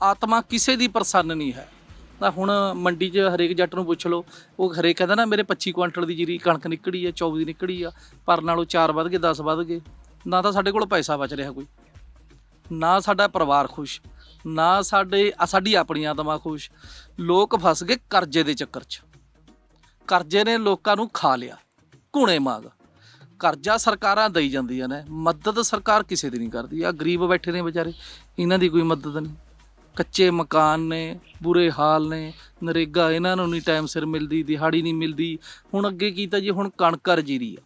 ਆਤਮਾ ਕਿਸੇ ਦੀ ਪ੍ਰਸੰਨ ਨਹੀਂ ਹੈ। ਤਾਂ ਹੁਣ ਮੰਡੀ 'ਚ ਹਰੇਕ ਜੱਟ ਨੂੰ ਪੁੱਛ ਲਓ, ਉਹ ਹਰੇਕ ਕਹਿੰਦਾ ਨਾ, ਮੇਰੇ 25 ਕੁਇੰਟਲ ਦੀ ਜੀਰੀ ਕਣਕ ਨਿਕੜੀ ਹੈ 24 ਦੀ ਨਿਕੜੀ ਆ, ਪਰ ਨਾਲੋਂ 4 ਵੱਧ ਗਏ 10 ਵੱਧ ਗਏ। ਨਾ ਤਾਂ ਸਾਡੇ ਕੋਲ ਪੈਸਾ ਬਚ ਰਿਹਾ ਕੋਈ। ਨਾ ਸਾਡਾ ਪਰਿਵਾਰ ਖੁਸ਼। ਨਾ ਸਾਡੇ ਸਾਡੀ ਆਪਣੀ ਆਤਮਾ ਖੁਸ਼। ਲੋਕ ਫਸ ਗਏ ਕਰਜ਼ੇ ਦੇ ਚੱਕਰ 'ਚ। ਕਰਜ਼ੇ ਨੇ ਲੋਕਾਂ ਨੂੰ ਖਾ ਲਿਆ। ਘੁਣੇ ਮਾਗ। ਕਰਜ਼ਾ ਸਰਕਾਰਾਂ ਦੇਈ ਜਾਂਦੀਆਂ ਨੇ, ਮਦਦ ਸਰਕਾਰ ਕਿਸੇ ਦੀ ਨਹੀਂ ਕਰਦੀ। ਆ ਗਰੀਬ ਬੈਠੇ ਨੇ ਵਿਚਾਰੇ, ਇਹਨਾਂ ਦੀ ਕੋਈ ਮਦਦ ਨਹੀਂ। ਕੱਚੇ ਮਕਾਨ ਨੇ, ਬੁਰੇ ਹਾਲ ਨੇ, ਨਰੇਗਾ ਇਹਨਾਂ ਨੂੰ ਨਹੀਂ ਟਾਈਮ ਸਿਰ ਮਿਲਦੀ, ਦਿਹਾੜੀ ਨਹੀਂ ਮਿਲਦੀ। ਹੁਣ ਅੱਗੇ ਕੀਤਾ ਜੀ, ਹੁਣ ਕਣਕ ਰਜੀਰੀ ਆ।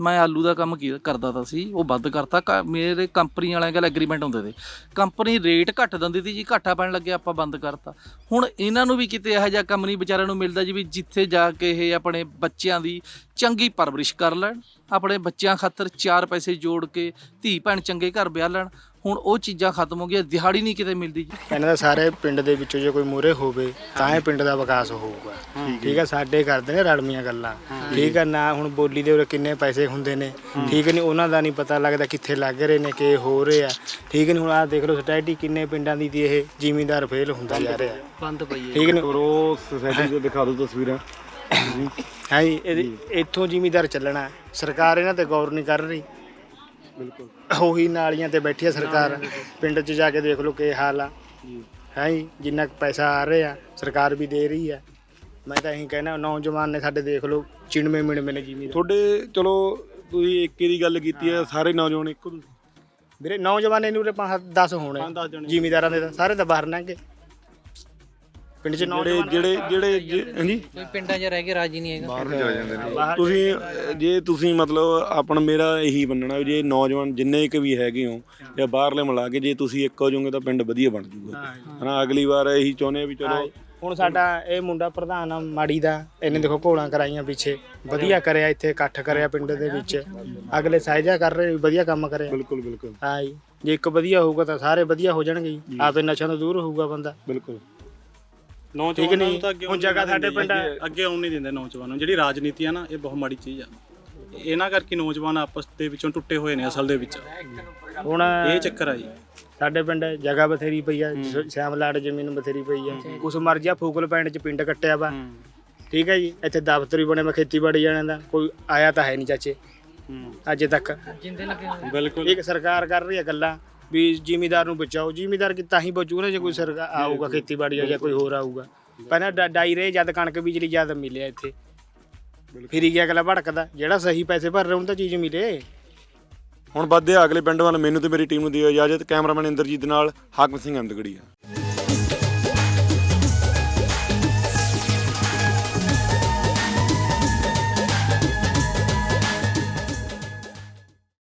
ਮੈਂ ਆਲੂ ਦਾ ਕੰਮ ਕੀ ਕਰਦਾ ਤਾਂ ਸੀ, ਉਹ ਬੰਦ ਕਰਤਾ। ਕ- ਮੇਰੇ ਕੰਪਨੀ ਵਾਲਿਆਂ ਨਾਲ ਐਗਰੀਮੈਂਟ ਹੁੰਦੇ ਤੇ ਕੰਪਨੀ ਰੇਟ ਘੱਟ ਦਿੰਦੀ ਸੀ ਜੀ, ਘਾਟਾ ਪੈਣ ਲੱਗਿਆ, ਆਪਾਂ ਬੰਦ ਕਰਤਾ। ਹੁਣ ਇਹਨਾਂ ਨੂੰ ਵੀ ਕਿਤੇ ਇਹੋ ਜਿਹਾ ਕੰਮ ਨਹੀਂ ਵਿਚਾਰਿਆਂ ਨੂੰ ਮਿਲਦਾ ਜੀ ਵੀ ਜਿੱਥੇ ਜਾ ਕੇ ਇਹ ਆਪਣੇ ਬੱਚਿਆਂ ਦੀ ਚੰਗੀ ਪਰਵਰਿਸ਼ ਕਰ ਲੈਣ, ਆਪਣੇ ਬੱਚਿਆਂ ਖਾਤਰ ਚਾਰ ਪੈਸੇ ਜੋੜ ਕੇ ਧੀ ਭੈਣ ਚੰਗੇ ਘਰ ਵਿਆਹ ਲੈਣ। ਹੁਣ ਉਹ ਚੀਜ਼ਾਂ ਖਤਮ ਹੋ ਗਈਆਂ ਦਿਹਾੜੀ ਨਹੀਂ ਕਿਤੇ ਮਿਲਦੀ ਜੀ। ਇਹਨਾਂ ਦਾ ਸਾਰੇ ਪਿੰਡ ਦੇ ਵਿੱਚੋਂ ਜੇ ਕੋਈ ਮੂਰੇ ਹੋਵੇ ਤਾਂ ਇਹ ਪਿੰਡ ਦਾ ਵਿਕਾਸ ਹੋਊਗਾ। ਠੀਕ ਹੈ ਸਾਡੇ ਕਰਦੇ ਨੇ ਰਲਮੀਆਂ ਗੱਲਾਂ। ਠੀਕ ਹੈ ਨਾ ਹੁਣ ਬੋਲੀ ਦੇ ਉਰੇ ਕਿੰਨੇ ਪੈਸੇ ਹੁੰਦੇ ਨੇ। ਠੀਕ ਨਹੀਂ ਉਹਨਾਂ ਦਾ ਨਹੀਂ ਪਤਾ ਲੱਗਦਾ ਕਿੱਥੇ ਲੱਗ ਰਹੇ ਨੇ ਕਿ ਹੋ ਰਹੇ ਆ। ਠੀਕ ਨਹੀਂ ਹੁਣ ਆਹ ਦੇਖ ਲਓ ਸਟੈਟੀ ਕਿੰਨੇ ਪਿੰਡਾਂ ਦੀ ਦੀ ਇਹ ਜ਼ਿਮੀਂਦਾਰ ਫੇਲ ਹੁੰਦਾ ਜਾ ਰਿਹਾ। ਬੰਦ ਪਈ ਠੀਕ ਨਹੀਂ। ਕਰੋ ਸੋਸਾਇਟੀ ਤੋਂ ਦਿਖਾ ਦਿਓ ਤਸਵੀਰਾਂ। ਹਾਂ ਜੀ ਇਹਦੇ- ਇੱਥੋਂ ਜ਼ਿਮੀਂਦਾਰ ਚੱਲਣਾ। ਸਰਕਾਰ ਇਹਨਾਂ ਤੇ ਗੌਰ ਨਹੀਂ ਕਰ ਰਹੀ। ਬਿਲਕੁਲ। ਉਹੀ ਨਾਲੀਆਂ ਤੇ ਬੈਠੀ ਆ ਸਰਕਾਰ। ਪਿੰਡ 'ਚ ਜਾ ਕੇ ਦੇਖ ਲਓ ਕੀ ਹਾਲ ਆ। ਹੈ ਜੀ ਜਿੰਨਾ ਕੁ ਪੈਸਾ ਆ ਰਿਹਾ ਸਰਕਾਰ ਵੀ ਦੇ ਰਹੀ ਆ। ਮੈਂ ਤਾਂ ਇਹੀ ਕਹਿਣਾ ਨੌਜਵਾਨ ਨੇ ਸਾਡੇ ਦੇਖ ਲਓ ਚਿਣਵੇਂ ਮਿਣਵੇਂ ਨੇ ਜ਼ਿਮੀਂਦਾਰ ਤੁਹਾਡੇ ਚਲੋ ਤੁਸੀਂ ਏਕੇ ਦੀ ਗੱਲ ਕੀਤੀ ਹੈ ਸਾਰੇ ਨੌਜਵਾਨ ਇੱਕੋ ਤੁਸੀਂ ਵੀਰੇ ਨੌਜਵਾਨ ਇਹਨੂੰ ਰੇ 10 ਹੋਣੇ। ਜ਼ਿਮੀਂਦਾਰਾਂ ਦੇ ਤਾਂ ਸਾਰੇ ਤਾਂ ਬਾਹਰ ਲੰਘੇ ਪਿੰਡ 'ਚ ਜਿਹੜੇ ਨੌਜਵਾਨ ਜਿਹੜੇ ਜਿਹੜੇ ਜੇ- ਹਾਂਜੀ? ਪਿੰਡਾਂ 'ਚ ਰਹਿ ਕੇ ਰਾਜੀ ਨਹੀਂ ਹੈਗਾ। ਤੁਸੀਂ ਅਹ, ਜੇ ਤੁਸੀਂ ਮਤਲਬ ਆਪਣਾ ਮੇਰਾ ਇਹੀ ਮੰਨਣਾ ਵੀ ਜੇ ਨੌਜਵਾਨ ਜਿੰਨੇ ਕੁ ਵੀ ਹੈਗੇ ਹੋ ਜਾਂ ਬਾਹਰਲੇ ਮਿਲਾ ਕੇ ਜੇ ਤੁਸੀਂ ਇੱਕ ਹੋ ਜਾਓਗੇ ਤਾਂ ਪਿੰਡ ਵਧੀਆ ਬਣ ਜਾਊਗਾ। ਹਨਾ ਅਗਲੀ ਵਾਰ ਇਹੀ ਚਾਹੁੰਦੇ ਆ ਵੀ ਚਲੋ ਹੁਣ ਸਾਡਾ ਇਹ ਮੁੰਡਾ ਪ੍ਰਧਾਨ ਆ ਮਾੜੀ ਦਾ। ਇਹਨੇ ਦੇਖੋ ਘੋਲਾਂ ਕਰਾਈਆਂ ਪਿੱਛੇ। ਵਧੀਆ ਕਰਿਆ ਇੱਥੇ ਇਕੱਠ ਕਰਿਆ ਪਿੰਡ ਦੇ ਵਿੱਚ। ਅਗਲੇ ਸਾਇਜਾ ਕਰ ਰਹੇ ਵਧੀਆ ਕੰਮ ਕਰਿਆ। ਬਿਲਕੁਲ ਬਿਲਕੁਲ। ਹਾਂ ਜੀ। ਜੇ ਇੱਕ ਵਧੀਆ ਹੋਊਗਾ ਤਾਂ ਸਾਰੇ ਵਧੀਆ ਹੋ ਜਾਣਗੇ ਜੀ। ਆਪੇ ਨਸ਼ਿਆਂ ਤੋਂ ਦੂਰ ਹੋਊਗਾ ਬੰਦਾ। ਬਿਲਕੁਲ। ਠੀਕ ਨਹੀਂ? ਹੁਣ ਜਗ੍ਹਾ ਸਾਡੇ ਪਿੰਡ ਅੱਗੇ ਆਉਣ ਨਹੀਂ ਦਿੰਦੇ ਨੌਜਵਾਨਾਂ। ਨੂੰ ਜਿਹੜੀ ਰਾਜਨੀਤੀ ਆ ਨਾ ਇਹ ਬਹੁਤ ਮਾੜੀ ਚੀਜ਼ ਆ। ਇਹਨਾਂ ਕਰਕੇ ਨੌਜਵਾਨ ਆਪਸ ਦੇ ਵਿੱਚੋਂ ਟੁੱਟੇ ਹੋਏ ਨੇ ਅਸਲ ਦੇ ਵਿੱਚ। ਹੁਣ ਇਹ ਚੱਕਰ ਆ ਜੀ। ਸਾਡੇ ਪਿੰਡ ਜਗ੍ਹਾ ਬਥੇਰੀ ਪਈ ਆ ਸ਼ਾਮ ਲਾੜ ਜ਼ਮੀਨ ਬਥੇਰੀ ਪਈ ਆ। ਕੁਛ ਮਰਜ਼ੀ ਆ ਫੂਕਲ ਪੈਂਟ ਚ ਪਿੰਡ ਕੱਟਿਆ ਵਾ। ਠੀਕ ਹੈ ਜੀ ਇੱਥੇ ਦਫ਼ਤਰ ਵੀ ਬਣੇ ਮੈਂ ਖੇਤੀਬਾੜੀ ਜਾਣੇ ਦਾ। ਕੋਈ ਆਇਆ ਤਾਂ ਹੈ ਨਹੀਂ ਚਾਚੇ। ਅਜੇ ਤੱਕ। ਬਿਲਕੁਲ। ਇੱਕ ਸਰਕਾਰ ਕਰ ਰਹੀ ਹੈ ਗੱਲਾਂ। ਵੀ ਜ਼ਿਮੀਦਾਰ ਨੂੰ ਬਚਾਓ। ਜ਼ਿਮੀਦਾਰ ਕਿ ਤਾਂ ਹੀ ਬਚੂ ਨਾ ਜੇ ਕੋਈ ਸਰਕਾਰ ਆਊਗਾ ਖੇਤੀਬਾੜੀ ਜਾਂ ਕੋਈ ਹੋਰ ਆਊਗਾ। ਪਹਿਲਾਂ ਡਾ- ਡਾਇਰੇ ਜਦ ਕਣਕ ਬਿਜਲੀ ਜਦ ਮਿਲਿਆ ਇੱਥੇ। ਫਿਰ ਹੀ ਗਿਆ ਅਗਲਾ ਭੜਕਦਾ। ਜਿਹੜਾ ਸਹੀ ਪੈਸੇ ਭਰ ਰਿਹਾ ਉਹਨੂੰ ਤਾਂ ਚੀਜ਼ ਮਿਲੇ। ਹੁਣ ਵੱਧਦੇ ਆ ਅਗਲੇ ਪਿੰਡ ਵੱਲ। ਮੈਨੂੰ ਤੇ ਮੇਰੀ ਟੀਮ ਨੂੰ ਦਿਓ ਇਜਾਜ਼ਤ। ਕੈਮਰਾਮੈਨ ਇੰਦਰਜੀਤ ਨਾਲ ਹਾਕਮ ਸਿੰਘ ਅੰਦਗੜੀਆ